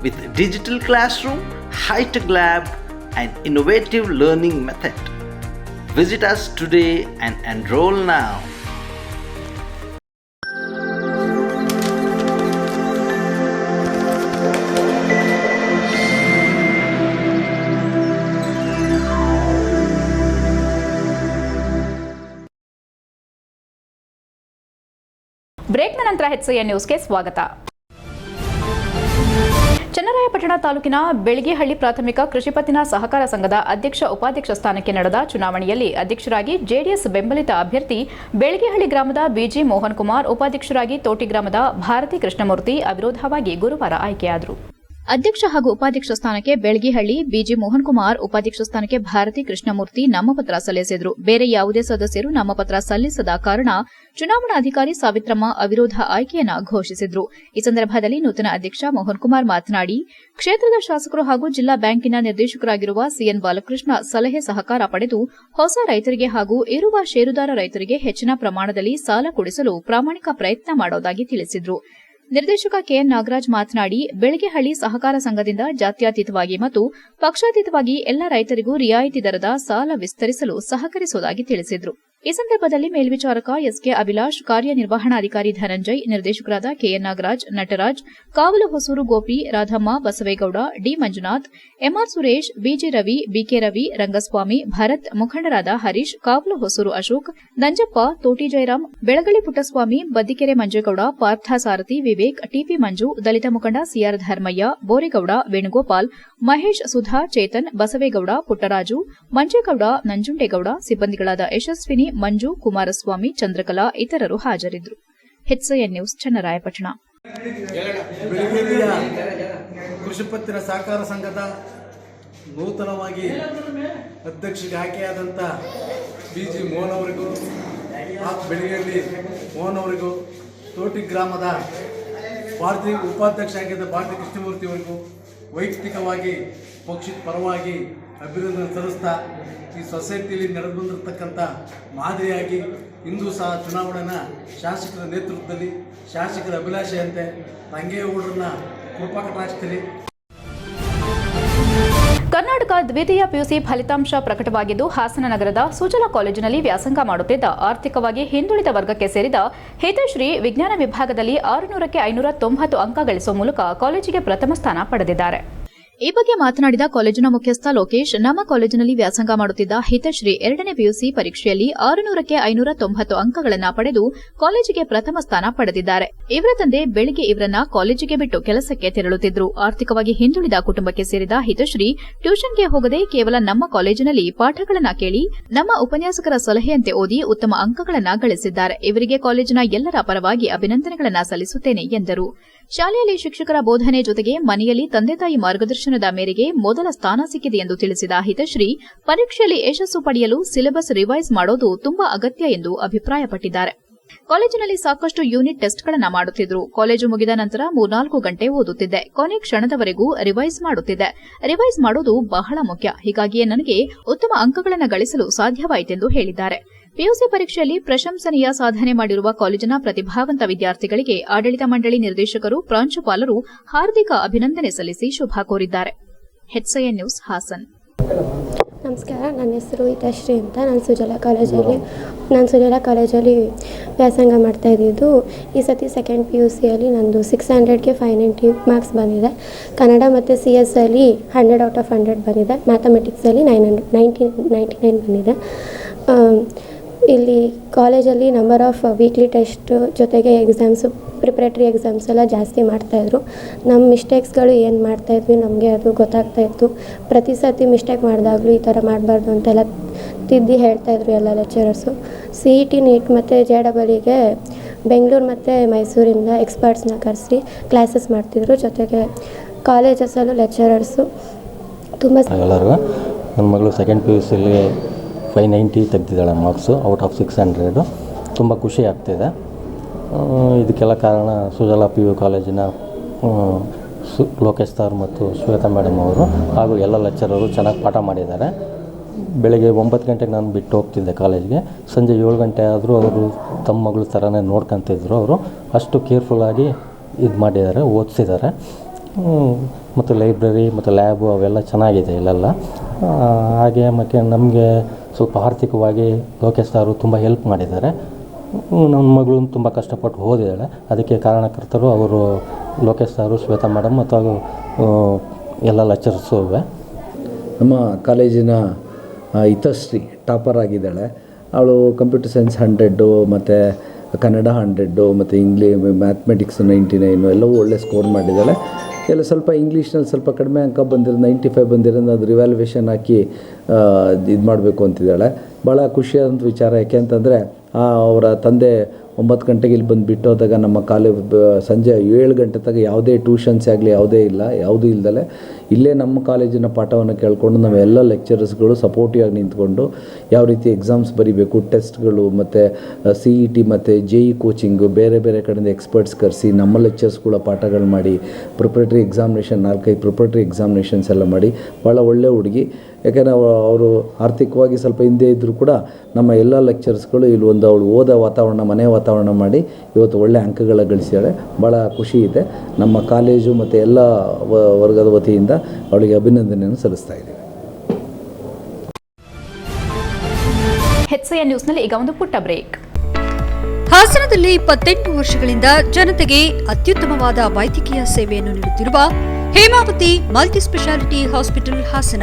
with digital classroom, high-tech lab, and innovative learning method. Visit us today and enroll now. ಬ್ರೇಕ್ನ ನಂತರ N ನ್ಯೂಸ್ಗೆ ಸ್ವಾಗತ ಚನ್ನರಾಯಪಟ್ಟಣ ತಾಲೂಕಿನ ಬೆಳಗಿಹಳ್ಳಿ ಪ್ರಾಥಮಿಕ ಕೃಷಿ ಪತ್ತಿನ ಸಹಕಾರ ಸಂಘದ ಅಧ್ಯಕ್ಷ ಉಪಾಧ್ಯಕ್ಷ ಸ್ಥಾನಕ್ಕೆ ನಡೆದ ಚುನಾವಣೆಯಲ್ಲಿ ಅಧ್ಯಕ್ಷರಾಗಿ ಜೆಡಿಎಸ್ ಬೆಂಬಲಿತ ಅಭ್ಯರ್ಥಿ ಬೆಳಗಿಹಳ್ಳಿ ಗ್ರಾಮದ ಬಿಜಿ ಮೋಹನ್ ಕುಮಾರ್, ಉಪಾಧ್ಯಕ್ಷರಾಗಿ ತೋಟಿ ಗ್ರಾಮದ ಭಾರತಿ ಕೃಷ್ಣಮೂರ್ತಿ ಅವಿರೋಧವಾಗಿ ಗುರುವಾರ ಆಯ್ಕೆಯಾದರು. ಅಧ್ಯಕ್ಷ ಹಾಗೂ ಉಪಾಧ್ಯಕ್ಷ ಸ್ಥಾನಕ್ಕೆ ಬೆಳಗಿಹಳ್ಳಿ, ಬಿಜಿ ಮೋಹನ್ ಕುಮಾರ್ ಉಪಾಧ್ಯಕ್ಷ ಸ್ಥಾನಕ್ಕೆ ಭಾರತಿ ಕೃಷ್ಣಮೂರ್ತಿ ನಾಮಪತ್ರ ಸಲ್ಲಿಸಿದ್ರು. ಬೇರೆ ಯಾವುದೇ ಸದಸ್ಯರು ನಾಮಪತ್ರ ಸಲ್ಲಿಸದ ಕಾರಣ ಚುನಾವಣಾಧಿಕಾರಿ ಸಾವಿತ್ರಮ್ಮ ಅವಿರೋಧ ಆಯ್ಕೆಯನ್ನ ಘೋಷಿಸಿದ್ರು. ಈ ಸಂದರ್ಭದಲ್ಲಿ ನೂತನ ಅಧ್ಯಕ್ಷ ಮೋಹನ್ ಕುಮಾರ್ ಮಾತನಾಡಿ, ಕ್ಷೇತ್ರದ ಶಾಸಕರು ಹಾಗೂ ಜಿಲ್ಲಾ ಬ್ಯಾಂಕಿನ ನಿರ್ದೇಶಕರಾಗಿರುವ ಸಿಎನ್ ಬಾಲಕೃಷ್ಣ ಸಲಹೆ ಸಹಕಾರ ಪಡೆದು ಹೊಸ ರೈತರಿಗೆ ಹಾಗೂ ಇರುವ ಷೇರುದಾರ ರೈತರಿಗೆ ಹೆಚ್ಚಿನ ಪ್ರಮಾಣದಲ್ಲಿ ಸಾಲ ಕೊಡಿಸಲು ಪ್ರಾಮಾಣಿಕ ಪ್ರಯತ್ನ ಮಾಡೋದಾಗಿ ತಿಳಿಸಿದ್ರು. ನಿರ್ದೇಶಕ ಕೆಎನ್ ನಾಗರಾಜ್ ಮಾತನಾಡಿ, ಬೆಳಗೆಹಳ್ಳಿ ಸಹಕಾರ ಸಂಘದಿಂದ ಜಾತ್ಯತೀತವಾಗಿ ಮತ್ತು ಪಕ್ಷಾತೀತವಾಗಿ ಎಲ್ಲ ರೈತರಿಗೂ ರಿಯಾಯಿತಿ ದರದ ಸಾಲ ವಿಸ್ತರಿಸಲು ಸಹಕರಿಸುವುದಾಗಿ ತಿಳಿಸಿದರು. ಈ ಸಂದರ್ಭದಲ್ಲಿ ಮೇಲ್ವಿಚಾರಕ ಎಸ್ಕೆ ಅಭಿಲಾಷ್, ಕಾರ್ಯನಿರ್ವಹಣಾಧಿಕಾರಿ ಧನಂಜಯ್, ನಿರ್ದೇಶಕರಾದ KN Nagaraj, Nataraj, Kavalu Hosur Gopi, Radhamma, Basavegowda, D Manjunath, MR Suresh, BG Ravi, BK Ravi, Rangaswamy, Bharath, ಮುಖಂಡರಾದ ಹರೀಶ್, ಕಾವಲು ಹೊಸೂರು ಅಶೋಕ್, ನಂಜಪ್ಪ, ತೋಟಿ ಜಯರಾಮ್, ಬೆಳಗಳಿ ಪುಟ್ಟಸ್ವಾಮಿ, ಬದ್ದಿಕೆರೆ ಮಂಜೇಗೌಡ, ಪಾರ್ಥ ಸಾರಥಿ, ವಿವೇಕ್, ಟಿಪಿ ಮಂಜು, ದಲಿತ ಮುಖಂಡ ಸಿಆರ್ ಧರ್ಮಯ್ಯ, ಬೋರೇಗೌಡ, ವೇಣುಗೋಪಾಲ್, ಮಹೇಶ್ ಸುಧಾ, ಚೇತನ್, ಬಸವೇಗೌಡ, ಪುಟ್ಟರಾಜು, ಮಂಜೇಗೌಡ, ನಂಜುಂಡೇಗೌಡ, ಸಿಬ್ಬಂದಿಗಳಾದ ಯಶಸ್ವಿನಿ ಮಂಜು ಕುಮಾರಸ್ವಾಮಿ, ಚಂದ್ರಕಲಾ ಇತರರು ಹಾಜರಿದ್ದರು. HN news, Channarayapatna. ಕೃಷಿ ಪತ್ತಿನ ಸಹಕಾರ ಸಂಘದ ನೂತನವಾಗಿ ಅಧ್ಯಕ್ಷರಿಗೆ ಆಯ್ಕೆಯಾದಂಥ ಬಿ ಜಿ ಮೋಹನ್ ಅವರಿಗೂ, ಆ ಬೆಳಗೆಯಲ್ಲಿ ಮೋಹನ್ ಅವರಿಗೂ, ತೋಟಿ ಗ್ರಾಮದ ಭಾರತೀಯ ಉಪಾಧ್ಯಕ್ಷ ಆಗಿದ್ದ ಭಾರತಿ ಕೃಷ್ಣಮೂರ್ತಿ ಅವರಿಗೂ ವೈಯಕ್ತಿಕವಾಗಿ ಪಕ್ಷದ ಪರವಾಗಿ ಅಭಿನಂದನೆ ಸಲ್ಲಿಸ್ತಾ ಈ ಸೊಸೈಟಿಯಲ್ಲಿ ನಡೆದು ಬಂದಿರತಕ್ಕಂಥ ಮಾದರಿಯಾಗಿ ಇಂದು ಸಹ ಚುನಾವಣೆನ ಶಾಸಕರ ನೇತೃತ್ವದಲ್ಲಿ ಶಾಸಕರ ಅಭಿಲಾಷೆಯಂತೆ ರಂಗೇಗೌಡರನ್ನ ಕೃಪಾ ಕಟಾಕ್ಷದಲ್ಲಿ ಕರ್ನಾಟಕ ದ್ವಿತೀಯ ಪಿಯುಸಿ ಫಲಿತಾಂಶ ಪ್ರಕಟವಾಗಿದ್ದು, ಹಾಸನ ನಗರದ ಸುಜಲ ಕಾಲೇಜಿನಲ್ಲಿ ವ್ಯಾಸಂಗ ಮಾಡುತ್ತಿದ್ದ ಆರ್ಥಿಕವಾಗಿ ಹಿಂದುಳಿದ ವರ್ಗಕ್ಕೆ ಸೇರಿದ ಹಿತಶ್ರೀ ವಿಜ್ಞಾನ ವಿಭಾಗದಲ್ಲಿ ಆರುನೂರಕ್ಕೆ ಐನೂರ ತೊಂಬತ್ತು ಅಂಕ ಗಳಿಸುವ ಮೂಲಕ ಕಾಲೇಜಿಗೆ ಪ್ರಥಮ ಸ್ಥಾನ ಪಡೆದಿದ್ದಾರೆ. ಈ ಬಗ್ಗೆ ಮಾತನಾಡಿದ ಕಾಲೇಜಿನ ಮುಖ್ಯಸ್ಥ ಲೋಕೇಶ್, ನಮ್ಮ ಕಾಲೇಜಿನಲ್ಲಿ ವ್ಯಾಸಂಗ ಮಾಡುತ್ತಿದ್ದ ಹಿತಶ್ರೀ ಎರಡನೇ ಪಿಯುಸಿ ಪರೀಕ್ಷೆಯಲ್ಲಿ ಆರುನೂರಕ್ಕೆ ಐನೂರ ತೊಂಬತ್ತು ಅಂಕಗಳನ್ನು ಪಡೆದು ಕಾಲೇಜಿಗೆ ಪ್ರಥಮ ಸ್ಥಾನ ಪಡೆದಿದ್ದಾರೆ. ಇವರ ತಂದೆ ಬೆಳಿಗ್ಗೆ ಇವರನ್ನ ಕಾಲೇಜಿಗೆ ಬಿಟ್ಟು ಕೆಲಸಕ್ಕೆ ತೆರಳುತ್ತಿದ್ರು. ಆರ್ಥಿಕವಾಗಿ ಹಿಂದುಳಿದ ಕುಟುಂಬಕ್ಕೆ ಸೇರಿದ ಹಿತಶ್ರೀ ಟ್ಯೂಷನ್ಗೆ ಹೋಗದೆ ಕೇವಲ ನಮ್ಮ ಕಾಲೇಜಿನಲ್ಲಿ ಪಾಠಗಳನ್ನ ಕೇಳಿ, ನಮ್ಮ ಉಪನ್ಯಾಸಕರ ಸಲಹೆಯಂತೆ ಓದಿ ಉತ್ತಮ ಅಂಕಗಳನ್ನ ಗಳಿಸಿದ್ದಾರೆ. ಇವರಿಗೆ ಕಾಲೇಜಿನ ಎಲ್ಲರ ಪರವಾಗಿ ಅಭಿನಂದನೆಗಳನ್ನ ಸಲ್ಲಿಸುತ್ತೇನೆ ಎಂದರು. ಶಾಲೆಯಲ್ಲಿ ಶಿಕ್ಷಕರ ಬೋಧನೆ ಜೊತೆಗೆ ಮನೆಯಲ್ಲಿ ತಂದೆ ತಾಯಿ ಮಾರ್ಗದರ್ಶನದ ಮೇರೆಗೆ ಮೊದಲ ಸ್ಥಾನ ಸಿಕ್ಕಿದೆ ಎಂದು ತಿಳಿಸಿದ ಹಿತಶ್ರೀ, ಪರೀಕ್ಷೆಯಲ್ಲಿ ಯಶಸ್ಸು ಪಡೆಯಲು ಸಿಲೆಬಸ್ ರಿವೈಸ್ ಮಾಡೋದು ತುಂಬಾ ಅಗತ್ಯ ಎಂದು ಅಭಿಪ್ರಾಯಪಟ್ಟಿದ್ದಾರೆ. ಕಾಲೇಜಿನಲ್ಲಿ ಸಾಕಷ್ಟು ಯೂನಿಟ್ ಟೆಸ್ಟ್ಗಳನ್ನು ಮಾಡುತ್ತಿದ್ರು. ಕಾಲೇಜು ಮುಗಿದ ನಂತರ ಮೂರ್ನಾಲ್ಕು ಗಂಟೆ ಓದುತ್ತಿದ್ದೆ. ಕೊನೆ ಕ್ಷಣದವರೆಗೂ ರಿವೈಸ್ ಮಾಡುತ್ತಿದ್ದೆ. ರಿವೈಸ್ ಮಾಡೋದು ಬಹಳ ಮುಖ್ಯ. ಹೀಗಾಗಿಯೇ ನನಗೆ ಉತ್ತಮ ಅಂಕಗಳನ್ನು ಗಳಿಸಲು ಸಾಧ್ಯವಾಯಿತೆಂದು ಹೇಳಿದ್ದಾರೆ. ಪಿಯುಸಿ ಪರೀಕ್ಷೆಯಲ್ಲಿ ಪ್ರಶಂಸನೀಯ ಸಾಧನೆ ಮಾಡಿರುವ ಕಾಲೇಜಿನ ಪ್ರತಿಭಾವಂತ ವಿದ್ಯಾರ್ಥಿಗಳಿಗೆ ಆಡಳಿತ ಮಂಡಳಿ ನಿರ್ದೇಶಕರು, ಪ್ರಾಂಶುಪಾಲರು ಹಾರ್ದಿಕ ಅಭಿನಂದನೆ ಸಲ್ಲಿಸಿ ಶುಭ ಕೋರಿದ್ದಾರೆ. ನ್ಯೂಸ್, ಹಾಸನ್. ನಮಸ್ಕಾರ, ನನ್ನ ಹೆಸರು ಹಿತಶ್ರೀ ಅಂತ. ನಾನು ಸುಜಲ ಕಾಲೇಜಲ್ಲಿ, ನಾನು ಸುಜಲ ಕಾಲೇಜಲ್ಲಿ ವ್ಯಾಸಂಗ ಮಾಡ್ತಾ ಇದ್ದಿದ್ದು. ಈ ಸತಿ ಸೆಕೆಂಡ್ ಪಿ ಯು ಸಿಯಲ್ಲಿ ನಂದು ಸಿಕ್ಸ್ ಹಂಡ್ರೆಡ್ಗೆ ಫೈವ್ ನೈಂಟಿ ಮಾರ್ಕ್ಸ್ ಬಂದಿದೆ. ಕನ್ನಡ ಮತ್ತು ಸಿ ಎಸ್ ಅಲ್ಲಿ ಹಂಡ್ರೆಡ್ ಔಟ್ ಆಫ್ ಹಂಡ್ರೆಡ್ ಬಂದಿದೆ. ಮ್ಯಾಥಮೆಟಿಕ್ಸಲ್ಲಿ nine hundred ninety ninety nine ಬಂದಿದೆ. ಇಲ್ಲಿ ಕಾಲೇಜಲ್ಲಿ ನಂಬರ್ ಆಫ್ ವೀಕ್ಲಿ ಟೆಸ್ಟ್ ಜೊತೆಗೆ ಎಕ್ಸಾಮ್ಸು ಪ್ರಿಪ್ರೇಟ್ರಿ ಎಕ್ಸಾಮ್ಸ್ ಎಲ್ಲ ಜಾಸ್ತಿ ಮಾಡ್ತಾಯಿದ್ರು ನಮ್ಮ ಮಿಸ್ಟೇಕ್ಸ್ಗಳು ಏನು ಮಾಡ್ತಾಯಿದ್ವಿ ನಮಗೆ ಅದು ಗೊತ್ತಾಗ್ತಾ ಇತ್ತು. ಪ್ರತಿ ಸರ್ತಿ ಮಿಸ್ಟೇಕ್ ಮಾಡಿದಾಗಲೂ ಈ ಥರ ಮಾಡಬಾರ್ದು ಅಂತೆಲ್ಲ ತಿದ್ದಿ ಹೇಳ್ತಾಯಿದ್ರು ಎಲ್ಲ lecturers C E T NEET ಮತ್ತು ಜೆ ಡಬಲಿಗೆ ಬೆಂಗಳೂರು ಮತ್ತು ಮೈಸೂರಿಂದ ಎಕ್ಸ್ಪರ್ಟ್ಸ್ನ ಕರೆಸಿ ಕ್ಲಾಸಸ್ ಮಾಡ್ತಿದ್ರು. ಜೊತೆಗೆ ಕಾಲೇಜಸಲ್ಲೂ ಲೆಕ್ಚರರ್ಸು ತುಂಬ ಎಲ್ಲರಿಗೂ ನನ್ನ ಮಗಳು second P U five ninety ತೆಗ್ದಿದ್ದಾಳೆ marks out of six hundred ತುಂಬ ಖುಷಿ ಆಗ್ತಿದೆ. ಇದಕ್ಕೆಲ್ಲ ಕಾರಣ ಸುಜಲಾ ಪಿ ಯು ಕಾಲೇಜಿನ ಸು, ಲೋಕೇಶ್ ಸರ್ ಮತ್ತು ಶ್ವೇತಾ ಮೇಡಮ್ ಅವರು ಹಾಗೂ ಎಲ್ಲ ಲೆಕ್ಚರರು ಚೆನ್ನಾಗಿ ಪಾಠ ಮಾಡಿದ್ದಾರೆ. ಬೆಳಗ್ಗೆ ಒಂಬತ್ತು ಗಂಟೆಗೆ ನಾನು ಬಿಟ್ಟು ಹೋಗ್ತಿದ್ದೆ ಕಾಲೇಜ್ಗೆ ಸಂಜೆ ಏಳು ಗಂಟೆ ಆದರೂ ಅವರು ತಮ್ಮ ಮಗಳ ಥರನೇ ನೋಡ್ಕೊತಿದ್ರು ಅವರು. ಅಷ್ಟು ಕೇರ್ಫುಲ್ಲಾಗಿ ಇದು ಮಾಡಿದ್ದಾರೆ, ಓದಿಸಿದ್ದಾರೆ. ಮತ್ತು ಲೈಬ್ರರಿ ಮತ್ತು ಲ್ಯಾಬು ಅವೆಲ್ಲ ಚೆನ್ನಾಗಿದೆ ಇಲ್ಲೆಲ್ಲ. ಹಾಗೆ ಮತ್ತು ನಮಗೆ ಸ್ವಲ್ಪ ಆರ್ಥಿಕವಾಗಿ ಲೋಕೇಶ್ ಸಾರು ತುಂಬ ಹೆಲ್ಪ್ ಮಾಡಿದ್ದಾರೆ. ನನ್ನ ಮಗಳು ತುಂಬ ಕಷ್ಟಪಟ್ಟು ಓದಿದ್ದಾಳೆ. ಅದಕ್ಕೆ ಕಾರಣಕರ್ತರು ಅವರು ಲೋಕೇಶ್ ಸಾರು, ಶ್ವೇತಾ ಮೇಡಮ್ ಮತ್ತು ಎಲ್ಲ ಲೆಕ್ಚರ್ಸು ಇವೆ. ನಮ್ಮ ಕಾಲೇಜಿನ ಹಿತಶ್ರೀ, ಟಾಪರ್ ಆಗಿದ್ದಾಳೆ. ಅವಳು ಕಂಪ್ಯೂಟರ್ ಸೈನ್ಸ್ ಹಂಡ್ರೆಡ್ಡು ಮತ್ತು ಕನ್ನಡ ಹಂಡ್ರೆಡ್ಡು ಮತ್ತು ಇಂಗ್ಲಿ ಮ್ಯಾಥಮೆಟಿಕ್ಸ್ ನೈಂಟಿ ನೈನು ಎಲ್ಲವೂ ಒಳ್ಳೆ ಸ್ಕೋರ್ ಮಾಡಿದ್ದಾಳೆ. ಎಲ್ಲ ಸ್ವಲ್ಪ ಇಂಗ್ಲೀಷ್ನಲ್ಲಿ ಸ್ವಲ್ಪ ಕಡಿಮೆ ಅಂಕ ಬಂದಿರೋ ನೈಂಟಿ ಫೈವ್ ಬಂದಿರೋದು, ಅದು ರಿವ್ಯಾಲ್ಯೂಯೇಷನ್ ಹಾಕಿ ಇದು ಮಾಡಬೇಕು ಅಂತಿದ್ದಾಳೆ. ಭಾಳ ಖುಷಿಯಾದಂಥ ವಿಚಾರ. ಯಾಕೆ ಅಂತಂದರೆ ಅವರ ತಂದೆ ಒಂಬತ್ತು ಗಂಟೆಗೆ ಇಲ್ಲಿ ಬಂದು ಬಿಟ್ಟೋದಾಗ ನಮ್ಮ ಕಾಲೇ ಸಂಜೆ ಏಳು ಗಂಟೆ ತನಕ ಯಾವುದೇ ಟ್ಯೂಷನ್ಸ್ ಆಗಲಿ ಯಾವುದೇ ಇಲ್ಲ, ಯಾವುದೂ ಇಲ್ದಲೆ ಇಲ್ಲೇ ನಮ್ಮ ಕಾಲೇಜಿನ ಪಾಠವನ್ನು ಕೇಳಿಕೊಂಡು ನಾವೆಲ್ಲ ಲೆಕ್ಚರರ್ಸ್ಗಳು ಸಪೋರ್ಟಿವ್ ಆಗಿ ನಿಂತ್ಕೊಂಡು ಯಾವ ರೀತಿ ಎಕ್ಸಾಮ್ಸ್ ಬರೀಬೇಕು ಟೆಸ್ಟ್ಗಳು ಮತ್ತು ಸಿ ಇ ಟಿ ಮತ್ತು ಜೆ ಇ ಕೋಚಿಂಗು ಬೇರೆ ಬೇರೆ ಕಡೆಯಿಂದ ಎಕ್ಸ್ಪರ್ಟ್ಸ್ ಕರೆಸಿ ನಮ್ಮ ಲೆಕ್ಚರ್ಸ್ಗಳ ಪಾಠಗಳು ಮಾಡಿ ಪ್ರಿಪ್ರೇಟ್ರಿ ಎಕ್ಸಾಮಿನೇಷನ್ ನಾಲ್ಕೈದು ಪ್ರಿಪ್ರೇಟ್ರಿ ಎಕ್ಸಾಮಿನೇಷನ್ಸ್ ಎಲ್ಲ ಮಾಡಿ ಭಾಳ ಒಳ್ಳೆ ಹುಡುಗಿ. ಯಾಕೆಂದರೆ ಅವರು ಆರ್ಥಿಕವಾಗಿ ಸ್ವಲ್ಪ ಹಿಂದೆ ಇದ್ದರೂ ಕೂಡ ನಮ್ಮ ಎಲ್ಲ ಲೆಕ್ಚರ್ಸ್ಗಳು ಇಲ್ಲಿ ಒಂದು ಅವಳು ಓದೋ ವಾತಾವರಣ, ಮನೆ ವಾತಾವರಣ ಮಾಡಿ ಇವತ್ತು ಒಳ್ಳೆ ಅಂಕಗಳ ಗಳಿಸಿದ್ದಾಳೆ ಭಾಳ ಖುಷಿ ಇದೆ. ನಮ್ಮ ಕಾಲೇಜು ಮತ್ತು ಎಲ್ಲ ವ- ವರ್ಗದ ವತಿಯಿಂದ ಅವಳಿಗೆ ಅಭಿನಂದನೆಯನ್ನು ಸಲ್ಲಿಸ್ತಾ ಇದ್ದೀವಿ. ಹೆಚ್ಸಿಎನ್ ನ್ಯೂಸ್ನಲ್ಲಿ ಈಗ ಒಂದು ಪುಟ್ಟ ಬ್ರೇಕ್. ಹಾಸನದಲ್ಲಿ ಇಪ್ಪತ್ತೆಂಟು ವರ್ಷಗಳಿಂದ ಜನತೆಗೆ ಅತ್ಯುತ್ತಮವಾದ ವೈದ್ಯಕೀಯ ಸೇವೆಯನ್ನು ನೀಡುತ್ತಿರುವ Hemavathi multi speciality hospital Hassan.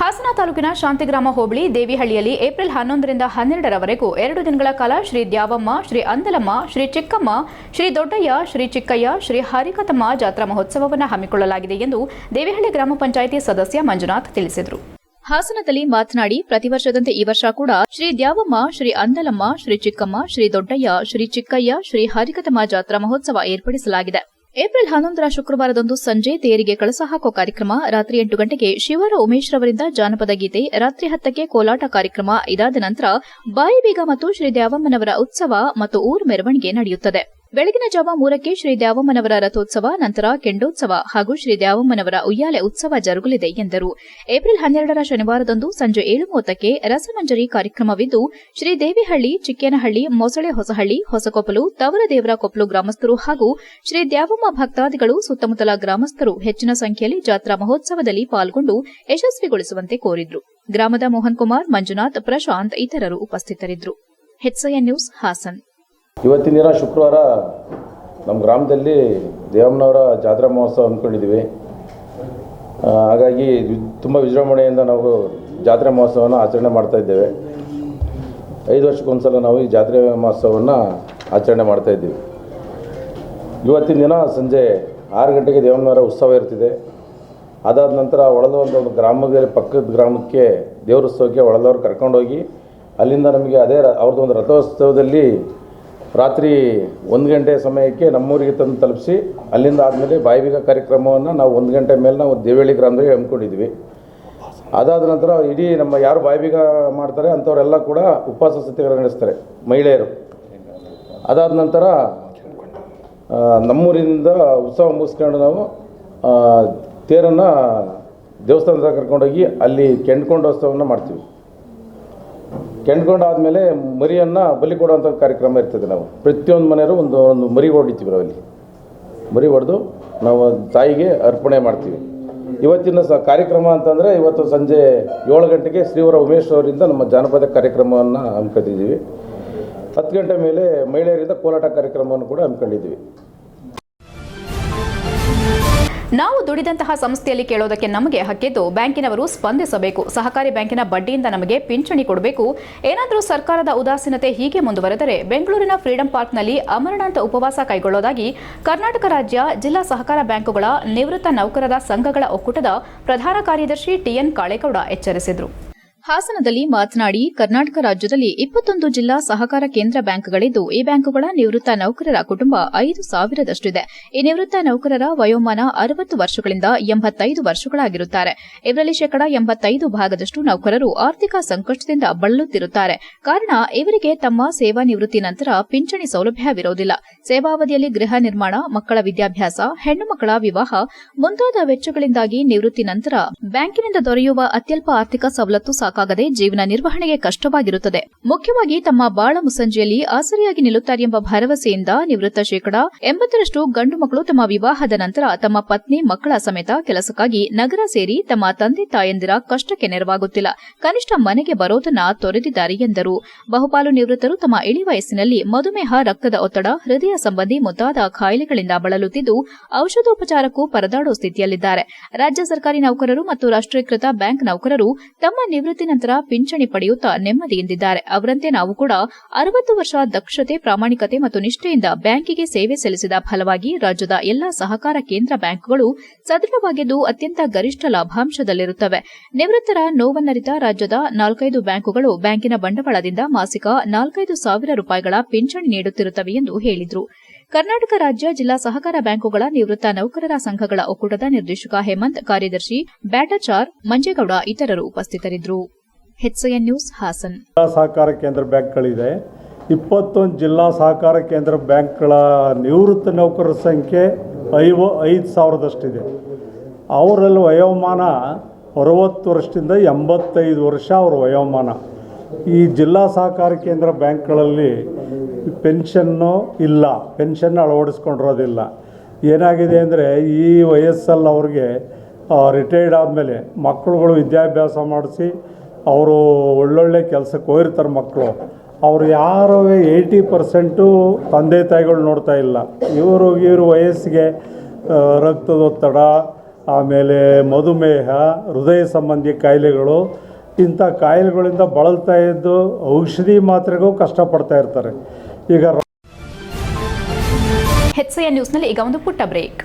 Hassan ತಾಲೂಕಿನ ಶಾಂತಿಗ್ರಾಮ ಹೋಬಳಿ ದೇವಿಹಳ್ಳಿಯಲ್ಲಿ ಏಪ್ರಿಲ್ ಹನ್ನೊಂದರಿಂದ ಹನ್ನೆರಡರವರೆಗೂ ಎರಡು ದಿನಗಳ ಕಾಲ ಶ್ರೀ ದ್ಯಾವಮ್ಮ, ಶ್ರೀ ಅಂದಲಮ್ಮ, ಶ್ರೀ ಚಿಕ್ಕಮ್ಮ, ಶ್ರೀ ದೊಡ್ಡಯ್ಯ, ಶ್ರೀ ಚಿಕ್ಕಯ್ಯ, ಶ್ರೀ ಹರಿಕತಮ್ಮ ಜಾತ್ರಾ ಮಹೋತ್ಸವವನ್ನು ಹಮ್ಮಿಕೊಳ್ಳಲಾಗಿದೆ ಎಂದು ದೇವಿಹಳ್ಳಿ ಗ್ರಾಮ ಪಂಚಾಯಿತಿ ಸದಸ್ಯ ಮಂಜುನಾಥ್ ತಿಳಿಸಿದರು. ಹಾಸನದಲ್ಲಿ ಮಾತನಾಡಿ, ಪ್ರತಿ ವರ್ಷದಂತೆ ಈ ವರ್ಷ ಕೂಡ ಶ್ರೀ ದ್ಯಾವಮ್ಮ, ಶ್ರೀ ಅಂದಲಮ್ಮ, ಶ್ರೀ ಚಿಕ್ಕಮ್ಮ, ಶ್ರೀ ದೊಡ್ಡಯ್ಯ, ಶ್ರೀ ಚಿಕ್ಕಯ್ಯ, ಶ್ರೀ ಹರಿಕತಮ್ಮ ಜಾತ್ರಾ ಮಹೋತ್ಸವ ಏರ್ಪಡಿಸಲಾಗಿದೆ. ಏಪ್ರಿಲ್ ಹನ್ನೊಂದರ ಶುಕ್ರವಾರದಂದು ಸಂಜೆ ತೇರಿಗೆ ಕಳಸ ಹಾಕೋ ಕಾರ್ಯಕ್ರಮ, ರಾತ್ರಿ ಎಂಟು ಗಂಟೆಗೆ ಶಿವರ ಉಮೇಶ್ ರವರಿಂದ ಜಾನಪದ ಗೀತೆ, ರಾತ್ರಿ ಹತ್ತಕ್ಕೆ ಕೋಲಾಟ ಕಾರ್ಯಕ್ರಮ ಇದಾದ ನಂತರ ಬಾಯಿಬೀಗ ಮತ್ತು ಶ್ರೀ ದೇವಮ್ಮನವರ ಉತ್ಸವ ಮತ್ತು ಊರು ಮೆರವಣಿಗೆ ನಡೆಯುತ್ತದೆ. ಬೆಳಗಿನ ಜಾವ ಮೂರಕ್ಕೆ ಶ್ರೀ ದ್ಯಾವಮ್ಮನವರ ರಥೋತ್ಸವ, ನಂತರ ಕೆಂಡೋತ್ಸವ ಹಾಗೂ ಶ್ರೀ ದ್ಯಾವಮ್ಮನವರ ಉಯ್ಯಾಲೆ ಉತ್ಸವ ಜರುಗಲಿದೆ ಎಂದರು. ಏಪ್ರಿಲ್ ಹನ್ನೆರಡರ ಶನಿವಾರದಂದು ಸಂಜೆ ಏಳು ಮೂವತ್ತಕ್ಕೆ ರಸಮಂಜರಿ ಕಾರ್ಯಕ್ರಮವಿದ್ದು, ಶ್ರೀ ದೇವಿಹಳ್ಳಿ, ಚಿಕ್ಕೇನಹಳ್ಳಿ, ಮೊಸಳೆ ಹೊಸಹಳ್ಳಿ, ಹೊಸಕೊಪ್ಪಲು ತವರದೇವರ ಕೊಪ್ಪಲು ಗ್ರಾಮಸ್ಥರು ಹಾಗೂ ಶ್ರೀ ದ್ಯಾವಮ್ಮ ಭಕ್ತಾದಿಗಳು ಸುತ್ತಮುತ್ತಲ ಗ್ರಾಮಸ್ಥರು ಹೆಚ್ಚಿನ ಸಂಖ್ಯೆಯಲ್ಲಿ ಜಾತ್ರಾ ಮಹೋತ್ಸವದಲ್ಲಿ ಪಾಲ್ಗೊಂಡು ಯಶಸ್ವಿಗೊಳಿಸುವಂತೆ ಕೋರಿದ್ರು. ಗ್ರಾಮದ ಮೋಹನ್ ಕುಮಾರ್, ಮಂಜುನಾಥ್ ಪ್ರಶಾಂತ್ ಇತರರು ಉಪಸ್ಥಿತರಿದ್ದರು. ನ್ಯೂಸ್ ಹಾಸನ್. ಇವತ್ತಿನ ದಿನ ಶುಕ್ರವಾರ ನಮ್ಮ ಗ್ರಾಮದಲ್ಲಿ ದೇವಮ್ಮನವರ ಜಾತ್ರಾ ಮಹೋತ್ಸವ ಅಂದ್ಕೊಂಡಿದ್ದೀವಿ ಹಾಗಾಗಿ ತುಂಬ ವಿಜೃಂಭಣೆಯಿಂದ ನಾವು ಜಾತ್ರಾ ಮಹೋತ್ಸವನ ಆಚರಣೆ ಮಾಡ್ತಾ ಇದ್ದೇವೆ. ಐದು ವರ್ಷಕ್ಕೊಂದ್ಸಲ ನಾವು ಈ ಜಾತ್ರೆ ಮಹೋತ್ಸವವನ್ನು ಆಚರಣೆ ಮಾಡ್ತಾ ಇದ್ದೀವಿ. ಇವತ್ತಿನ ದಿನ ಸಂಜೆ ಆರು ಗಂಟೆಗೆ ದೇವಮ್ಮನವರ ಉತ್ಸವ ಇರ್ತಿದೆ. ಅದಾದ ನಂತರ ಒಳದವರ ಒಂದು ಗ್ರಾಮದಲ್ಲಿ ಪಕ್ಕದ ಗ್ರಾಮಕ್ಕೆ ದೇವರ ಉತ್ಸವಕ್ಕೆ ಒಳದವ್ರು ಕರ್ಕೊಂಡೋಗಿ ಅಲ್ಲಿಂದ ನಮಗೆ ಅದೇ ಅವ್ರದ್ದು ಒಂದು ರಥೋತ್ಸವದಲ್ಲಿ ರಾತ್ರಿ ಒಂದು ಗಂಟೆ ಸಮಯಕ್ಕೆ ನಮ್ಮೂರಿಗೆ ತಂದು ತಲುಪಿಸಿ, ಅಲ್ಲಿಂದ ಆದಮೇಲೆ ಬಾಯಿಬೀಗ ಕಾರ್ಯಕ್ರಮವನ್ನು ನಾವು ಒಂದು ಗಂಟೆ ಮೇಲೆ ನಾವು ದೇವಳ್ಳಿ ಗ್ರಾಮದಲ್ಲಿ ಹಮ್ಮಿಕೊಂಡಿದ್ವಿ. ಅದಾದ ನಂತರ ಇಡೀ ನಮ್ಮ ಯಾರು ಬಾಯಿಬೀಗ ಮಾಡ್ತಾರೆ ಅಂಥವರೆಲ್ಲ ಕೂಡ ಉಪವಾಸ ಸತ್ಯಾಗ್ರಹ ನಡೆಸ್ತಾರೆ ಮಹಿಳೆಯರು. ಅದಾದ ನಂತರ ನಮ್ಮೂರಿನಿಂದ ಉತ್ಸವ ಮುಗಿಸ್ಕೊಂಡು ನಾವು ತೇರನ್ನು ದೇವಸ್ಥಾನದ ಕರ್ಕೊಂಡೋಗಿ ಅಲ್ಲಿ ಕೆಂಡ್ಕೊಂಡೋತ್ಸವವನ್ನು ಮಾಡ್ತೀವಿ. ಕೆಂಡ್ಕೊಂಡು ಆದಮೇಲೆ ಮರಿಯನ್ನು ಬಲಿ ಕೊಡುವಂಥ ಕಾರ್ಯಕ್ರಮ ಇರ್ತದೆ ನಾವು. ಪ್ರತಿಯೊಂದು ಮನೆಯವರು ಒಂದು ಒಂದು ಮರಿ ಹೊಡಿತೀವಿ ನಾವಲ್ಲಿ. ಮರಿ ಹೊಡೆದು ನಾವು ತಾಯಿಗೆ ಅರ್ಪಣೆ ಮಾಡ್ತೀವಿ. ಇವತ್ತಿನ ಸ ಕಾರ್ಯಕ್ರಮ ಅಂತಂದರೆ ಇವತ್ತು ಸಂಜೆ ಏಳು ಗಂಟೆಗೆ ಶ್ರೀವರ ಉಮೇಶ್ ಅವರಿಂದ ನಮ್ಮ ಜಾನಪದ ಕಾರ್ಯಕ್ರಮವನ್ನು ಹಮ್ಮಿಕೊಂಡಿದ್ದೀವಿ. ಹತ್ತು ಗಂಟೆ ಮೇಲೆ ಮಹಿಳೆಯರಿಂದ ಕೋಲಾಟ ಕಾರ್ಯಕ್ರಮವನ್ನು ಕೂಡ ಹಮ್ಮಿಕೊಂಡಿದ್ದೀವಿ. ನಾವು ದುಡಿದಂತಹ ಸಂಸ್ಥೆಯಲ್ಲಿ ಕೇಳೋದಕ್ಕೆ ನಮಗೆ ಹಕ್ಕಿದ್ದು ಬ್ಯಾಂಕಿನವರು ಸ್ಪಂದಿಸಬೇಕು. ಸಹಕಾರಿ ಬ್ಯಾಂಕಿನ ಬಡ್ಡಿಯಿಂದ ನಮಗೆ ಪಿಂಚಣಿ ಕೊಡಬೇಕು. ಏನಾದರೂ ಸರ್ಕಾರದ ಉದಾಸೀನತೆ ಹೀಗೆ ಮುಂದುವರೆದರೆ ಬೆಂಗಳೂರಿನ ಫ್ರೀಡಂ ಪಾರ್ಕ್ನಲ್ಲಿ ಅಮರಣಾಂತ ಉಪವಾಸ ಕೈಗೊಳ್ಳೋದಾಗಿ ಕರ್ನಾಟಕ ರಾಜ್ಯ ಜಿಲ್ಲಾ ಸಹಕಾರ ಬ್ಯಾಂಕುಗಳ ನಿವೃತ್ತ ನೌಕರರ ಸಂಘಗಳ ಒಕ್ಕೂಟದ ಪ್ರಧಾನ ಕಾರ್ಯದರ್ಶಿ ಟಿಎನ್ ಕಾಳೇಗೌಡ ಎಚ್ಚರಿಸಿದರು. ಹಾಸನದಲ್ಲಿ ಮಾತನಾಡಿ, ಕರ್ನಾಟಕ ರಾಜ್ಯದಲ್ಲಿ ಇಪ್ಪತ್ತೊಂದು ಜಿಲ್ಲಾ ಸಹಕಾರ ಕೇಂದ್ರ ಬ್ಯಾಂಕ್ಗಳಿದ್ದು, ಈ ಬ್ಯಾಂಕುಗಳ ನಿವೃತ್ತ ನೌಕರರ ಕುಟುಂಬ ಐದು ಸಾವಿರದಷ್ಟಿದೆ. ಈ ನಿವೃತ್ತ ನೌಕರರ ವಯೋಮಾನ ಅರವತ್ತು ವರ್ಷಗಳಿಂದ ಎಂಬತ್ತೈದು ವರ್ಷಗಳಾಗಿರುತ್ತಾರೆ. ಇವರಲ್ಲಿ ಶೇಕಡ ಎಂಬತ್ತೈದು ಭಾಗದಷ್ಟು ನೌಕರರು ಆರ್ಥಿಕ ಸಂಕಷ್ಟದಿಂದ ಬಳಲುತ್ತಿರುತ್ತಾರೆ. ಕಾರಣ, ಇವರಿಗೆ ತಮ್ಮ ಸೇವಾ ನಿವೃತ್ತಿ ನಂತರ ಪಿಂಚಣಿ ಸೌಲಭ್ಯವಿರುವುದಿಲ್ಲ ಸೇವಾವಧಿಯಲ್ಲಿ ಗೃಹ ನಿರ್ಮಾಣ, ಮಕ್ಕಳ ವಿದ್ಯಾಭ್ಯಾಸ ಹೆಣ್ಣುಮಕ್ಕಳ ವಿವಾಹ ಮುಂತಾದ ವೆಚ್ಚಗಳಿಂದಾಗಿ ನಿವೃತ್ತಿ ನಂತರ ಬ್ಯಾಂಕಿನಿಂದ ದೊರೆಯುವ ಅತ್ಯಲ್ಪ ಆರ್ಥಿಕ ಸವಲತ್ತು ಸಾಕಾಗದೆ ಜೀವನ ನಿರ್ವಹಣೆಗೆ ಕಷ್ಟವಾಗಿರುತ್ತದೆ. ಮುಖ್ಯವಾಗಿ ತಮ್ಮ ಬಾಳ ಮುಸಂಜೆಯಲ್ಲಿ ಆಸರಿಯಾಗಿ ನಿಲ್ಲುತ್ತಾರೆ ಎಂಬ ಭರವಸೆಯಿಂದ ನಿವೃತ್ತ ಶೇಕಡಾ ಎಂಬತ್ತರಷ್ಟು ಗಂಡು ಮಕ್ಕಳು ತಮ್ಮ ವಿವಾಹದ ನಂತರ ತಮ್ಮ ಪತ್ನಿ, ಮಕ್ಕಳ ಸಮೇತ ಕೆಲಸಕ್ಕಾಗಿ ನಗರ ಸೇರಿ ತಮ್ಮ ತಂದೆ ತಾಯಂದಿರ ಕಷ್ಟಕ್ಕೆ ನೆರವಾಗುತ್ತಿಲ್ಲ. ಕನಿಷ್ಠ ಮನೆಗೆ ಬರೋದನ್ನ ತೊರೆದಿದ್ದಾರೆ ಎಂದರು. ಬಹುಪಾಲು ನಿವೃತ್ತರು ತಮ್ಮ ಇಳಿ ವಯಸ್ಸಿನಲ್ಲಿ ಮಧುಮೇಹ, ರಕ್ತದ ಒತ್ತಡ, ಹೃದಯ ಸಂಬಂಧಿ ಮುಂತಾದ ಕಾಯಿಲೆಗಳಿಂದ ಬಳಲುತ್ತಿದ್ದು ಔಷಧೋಪಚಾರಕ್ಕೂ ಪರದಾಡೋ ಸ್ಥಿತಿಯಲ್ಲಿದ್ದಾರೆ. ರಾಜ್ಯ ಸರ್ಕಾರಿ ನೌಕರರು ಮತ್ತು ರಾಷ್ಟೀಕೃತ ಬ್ಯಾಂಕ್ ನೌಕರರು ತಮ್ಮ ನಿವೃತ್ತಿ ನಂತರ ಪಿಂಚಣಿ ಪಡೆಯುತ್ತಾ ನೆಮ್ಮದಿಯಿಂದಿದ್ದಾರೆ. ಅವರಂತೆ ನಾವು ಕೂಡ ಅರವತ್ತು ವರ್ಷ ದಕ್ಷತೆ, ಪ್ರಾಮಾಣಿಕತೆ ಮತ್ತು ನಿಷ್ಠೆಯಿಂದ ಬ್ಯಾಂಕಿಗೆ ಸೇವೆ ಸಲ್ಲಿಸಿದ ಫಲವಾಗಿ ರಾಜ್ಯದ ಎಲ್ಲಾ ಸಹಕಾರ ಕೇಂದ್ರ ಬ್ಯಾಂಕ್ಗಳು ಸದೃಢವಾಗಿದ್ದು ಅತ್ಯಂತ ಗರಿಷ್ಠ ಲಾಭಾಂಶದಲ್ಲಿರುತ್ತವೆ. ನಿವೃತ್ತರ ನೋವನ್ನರಿತ ರಾಜ್ಯದ ನಾಲ್ಕೈದು ಬ್ಯಾಂಕುಗಳು ಬ್ಯಾಂಕಿನ ಬಂಡವಾಳದಿಂದ ಮಾಸಿಕ ನಾಲ್ಕೈದು ಸಾವಿರ ರೂಪಾಯಿಗಳ ಪಿಂಚಣಿ ನೀಡುತ್ತಿರುತ್ತವೆ ಎಂದು ಹೇಳಿದರು. ಕರ್ನಾಟಕ ರಾಜ್ಯ ಜಿಲ್ಲಾ ಸಹಕಾರ ಬ್ಯಾಂಕುಗಳ ನಿವೃತ್ತ ನೌಕರರ ಸಂಘಗಳ ಒಕ್ಕೂಟದ ನಿರ್ದೇಶಕ ಹೇಮಂತ್, ಕಾರ್ಯದರ್ಶಿ ಬ್ಯಾಟಾಚಾರ್ ಮಂಜೇಗೌಡ ಇತರರು ಉಪಸ್ಥಿತರಿದ್ದರು. HN news Hassan. ಜಿಲ್ಲಾ ಸಹಕಾರ ಕೇಂದ್ರ ಬ್ಯಾಂಕ್ಗಳಿದೆ. ಇಪ್ಪತ್ತೊಂದು ಜಿಲ್ಲಾ ಸಹಕಾರ ಕೇಂದ್ರ ಬ್ಯಾಂಕ್ಗಳ ನಿವೃತ್ತ ನೌಕರರ ಸಂಖ್ಯೆ ಐವ ಐದು ಸಾವಿರದಷ್ಟಿದೆ. ಅವರಲ್ಲಿ ವಯೋಮಾನ ಅರವತ್ತು ವರ್ಷದಿಂದ ಎಂಬತ್ತೈದು ವರ್ಷ ಅವ್ರ ವಯೋಮಾನ. ಈ ಜಿಲ್ಲಾ ಸಹಕಾರ ಕೇಂದ್ರ ಬ್ಯಾಂಕ್ಗಳಲ್ಲಿ ಪೆನ್ಷನ್ನು ಇಲ್ಲ. ಪೆನ್ಷನ್ ಅಳವಡಿಸ್ಕೊಂಡಿರೋದಿಲ್ಲ. ಏನಾಗಿದೆ ಅಂದರೆ ಈ ವಯಸ್ಸಲ್ಲಿ ಅವ್ರಿಗೆ ರಿಟೈರ್ಡ್ ಆದಮೇಲೆ ಮಕ್ಕಳುಗಳು ವಿದ್ಯಾಭ್ಯಾಸ ಮಾಡಿಸಿ ಅವರು ಒಳ್ಳೊಳ್ಳೆ ಕೆಲಸಕ್ಕೆ ಹೋಗಿರ್ತಾರೆ ಮಕ್ಕಳು. ಅವರು ಯಾರು ಏಯ್ಟಿ ಪರ್ಸೆಂಟು ತಂದೆ ತಾಯಿಗಳು ನೋಡ್ತಾ ಇಲ್ಲ. ಇವರು ಇವರು ವಯಸ್ಸಿಗೆ ರಕ್ತದೊತ್ತಡ ಆಮೇಲೆ ಮಧುಮೇಹ, ಹೃದಯ ಸಂಬಂಧಿ ಕಾಯಿಲೆಗಳು, ಇಂಥ ಕಾಯಿಲೆಗಳಿಂದ ಬಳಲ್ತಾ ಇದ್ದು ಔಷಧಿ ಮಾತ್ರೆಗೂ ಕಷ್ಟಪಡ್ತಾ ಇರ್ತಾರೆ. ಈಗ ಹೆಚ್ಎನ್ ನ್ಯೂಸ್ನಲ್ಲಿ ಈಗ ಒಂದು ಪುಟ್ಟ ಬ್ರೇಕ್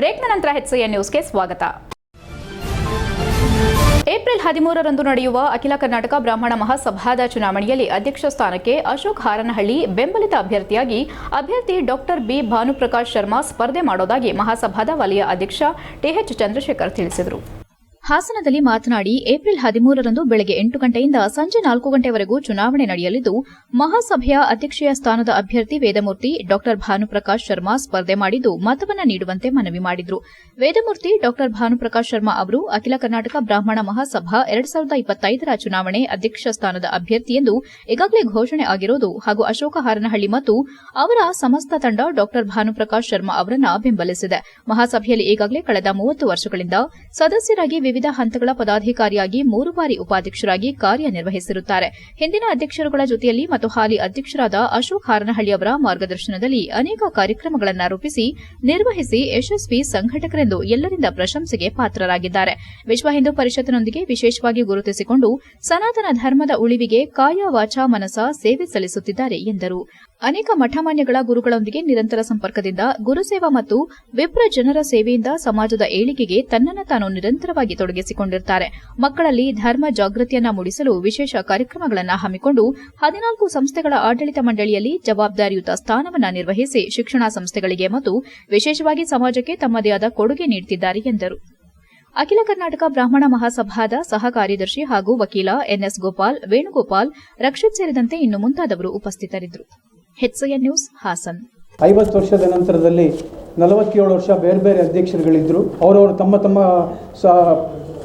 ಬ್ರೇಕ್ನ ನಂತರ ಹೆಚ್ಎನ್ ನ್ಯೂಸ್ಗೆ ಸ್ವಾಗತ. ಏಪ್ರಿಲ್ ಹದಿಮೂರರಂದು ನಡೆಯುವ ಅಖಿಲ ಕರ್ನಾಟಕ ಬ್ರಾಹ್ಮಣ ಮಹಾಸಭಾದ ಚುನಾವಣೆಯಲ್ಲಿ ಅಧ್ಯಕ್ಷ ಸ್ಥಾನಕ್ಕೆ ಅಶೋಕ್ ಹಾರನಹಳ್ಳಿ ಬೆಂಬಲಿತ ಅಭ್ಯರ್ಥಿಯಾಗಿ ಅಭ್ಯರ್ಥಿ ಡಾಕ್ಟರ್ ಬಿ ಭಾನುಪ್ರಕಾಶ್ ಶರ್ಮಾ ಸ್ಪರ್ಧೆ ಮಾಡೋದಾಗಿ ಮಹಾಸಭಾದ ವಲಯ ಅಧ್ಯಕ್ಷ ಟಿಎಚ್ ಚಂದ್ರಶೇಖರ್ ತಿಳಿಸಿದರು. ಹಾಸನದಲ್ಲಿ ಮಾತನಾಡಿ ಏಪ್ರಿಲ್ ಹದಿಮೂರರಂದು ಬೆಳಗ್ಗೆ ಎಂಟು ಗಂಟೆಯಿಂದ ಸಂಜೆ ನಾಲ್ಕು ಗಂಟೆವರೆಗೂ ಚುನಾವಣೆ ನಡೆಯಲಿದ್ದು, ಮಹಾಸಭೆಯ ಅಧ್ಯಕ್ಷೀಯ ಸ್ಥಾನದ ಅಭ್ಯರ್ಥಿ ವೇದಮೂರ್ತಿ ಡಾ. ಭಾನುಪ್ರಕಾಶ್ ಶರ್ಮಾ ಸ್ಪರ್ಧೆ ಮಾಡಿದ್ದು, ಮತವನ್ನ ನೀಡುವಂತೆ ಮನವಿ ಮಾಡಿದ್ರು. ವೇದಮೂರ್ತಿ ಡಾ. ಭಾನುಪ್ರಕಾಶ್ ಶರ್ಮಾ ಅವರು ಅಖಿಲ ಕರ್ನಾಟಕ ಬ್ರಾಹ್ಮಣ ಮಹಾಸಭಾ ಎರಡ್ ಸಾವಿರದ ಇಪ್ಪತ್ತೈದರ ಚುನಾವಣೆ ಅಧ್ಯಕ್ಷ ಸ್ಥಾನದ ಅಭ್ಯರ್ಥಿ ಎಂದು ಈಗಾಗಲೇ ಘೋಷಣೆ ಆಗಿರೋದು ಹಾಗೂ ಅಶೋಕ ಹಾರನಹಳ್ಳಿ ಮತ್ತು ಅವರ ಸಮಸ್ತ ತಂಡ ಡಾ. ಭಾನುಪ್ರಕಾಶ್ ಶರ್ಮಾ ಅವರನ್ನು ಬೆಂಬಲಿಸಿದೆ. ಮಹಾಸಭೆಯಲ್ಲಿ ಈಗಾಗಲೇ ಕಳೆದ ಮೂವತ್ತು ವರ್ಷಗಳಿಂದ ಸದಸ್ಯರಾಗಿ ವಿವಿಧ ಹಂತಗಳ ಪದಾಧಿಕಾರಿಯಾಗಿ ಮೂರು ಬಾರಿ ಉಪಾಧ್ಯಕ್ಷರಾಗಿ ಕಾರ್ಯನಿರ್ವಹಿಸಿರುತ್ತಾರೆ. ಹಿಂದಿನ ಅಧ್ಯಕ್ಷರುಗಳ ಜೊತೆಯಲ್ಲಿ ಮತ್ತು ಹಾಲಿ ಅಧ್ಯಕ್ಷರಾದ ಅಶೋಕ್ ಹಾರನಹಳ್ಳಿಯವರ ಮಾರ್ಗದರ್ಶನದಲ್ಲಿ ಅನೇಕ ಕಾರ್ಯಕ್ರಮಗಳನ್ನು ರೂಪಿಸಿ, ನಿರ್ವಹಿಸಿ ಯಶಸ್ವಿ ಸಂಘಟಕರೆಂದು ಎಲ್ಲರಿಂದ ಪ್ರಶಂಸೆಗೆ ಪಾತ್ರರಾಗಿದ್ದಾರೆ. ವಿಶ್ವ ಹಿಂದೂ ಪರಿಷತ್ನೊಂದಿಗೆ ವಿಶೇಷವಾಗಿ ಗುರುತಿಸಿಕೊಂಡು, ಸನಾತನ ಧರ್ಮದ ಉಳಿವಿಗೆ ಕಾಯ ವಾಚ ಮನಸ ಸೇವೆ ಸಲ್ಲಿಸುತ್ತಿದ್ದಾರೆ ಎಂದರು. ಅನೇಕ ಮಠಮಾನ್ಯಗಳ ಗುರುಗಳೊಂದಿಗೆ ನಿರಂತರ ಸಂಪರ್ಕದಿಂದ ಗುರುಸೇವಾ ಮತ್ತು ವಿಪ್ರ ಜನರ ಸೇವೆಯಿಂದ ಸಮಾಜದ ಏಳಿಗೆಗೆ ತನ್ನನ್ನು ತಾನು ನಿರಂತರವಾಗಿ ತೊಡಗಿಸಿಕೊಂಡಿರುತ್ತಾರೆ ಮಕ್ಕಳಲ್ಲಿ ಧರ್ಮ ಜಾಗೃತಿಯನ್ನ ಮೂಡಿಸಲು ವಿಶೇಷ ಕಾರ್ಯಕ್ರಮಗಳನ್ನು ಹಮ್ಮಿಕೊಂಡು ಹದಿನಾಲ್ಕು ಸಂಸ್ಥೆಗಳ ಆಡಳಿತ ಮಂಡಳಿಯಲ್ಲಿ ಜವಾಬ್ದಾರಿಯುತ ಸ್ಥಾನವನ್ನು ನಿರ್ವಹಿಸಿ ಶಿಕ್ಷಣ ಸಂಸ್ಥೆಗಳಿಗೆ ಮತ್ತು ವಿಶೇಷವಾಗಿ ಸಮಾಜಕ್ಕೆ ತಮ್ಮದೇ ಆದ ಕೊಡುಗೆ ನೀಡುತ್ತಿದ್ದಾರೆ ಎಂದರು. ಅಖಿಲ ಕರ್ನಾಟಕ ಬ್ರಾಹ್ಮಣ ಮಹಾಸಭಾದ ಸಹ ಕಾರ್ಯದರ್ಶಿ ಹಾಗೂ ವಕೀಲ ಎನ್ಎಸ್ ಗೋಪಾಲ್, ವೇಣುಗೋಪಾಲ್, ರಕ್ಷಿತ್ ಸೇರಿದಂತೆ ಇನ್ನು ಮುಂತಾದವರು ಉಪಸ್ಥಿತರಿದ್ದರು. HN news Hassan. ಐವತ್ತು ವರ್ಷದ ನಂತರದಲ್ಲಿ ನಲವತ್ತೇಳು ವರ್ಷ ಬೇರೆ ಬೇರೆ ಅಧ್ಯಕ್ಷರುಗಳಿದ್ದರು ಅವರವರು ತಮ್ಮ ತಮ್ಮ ಸ,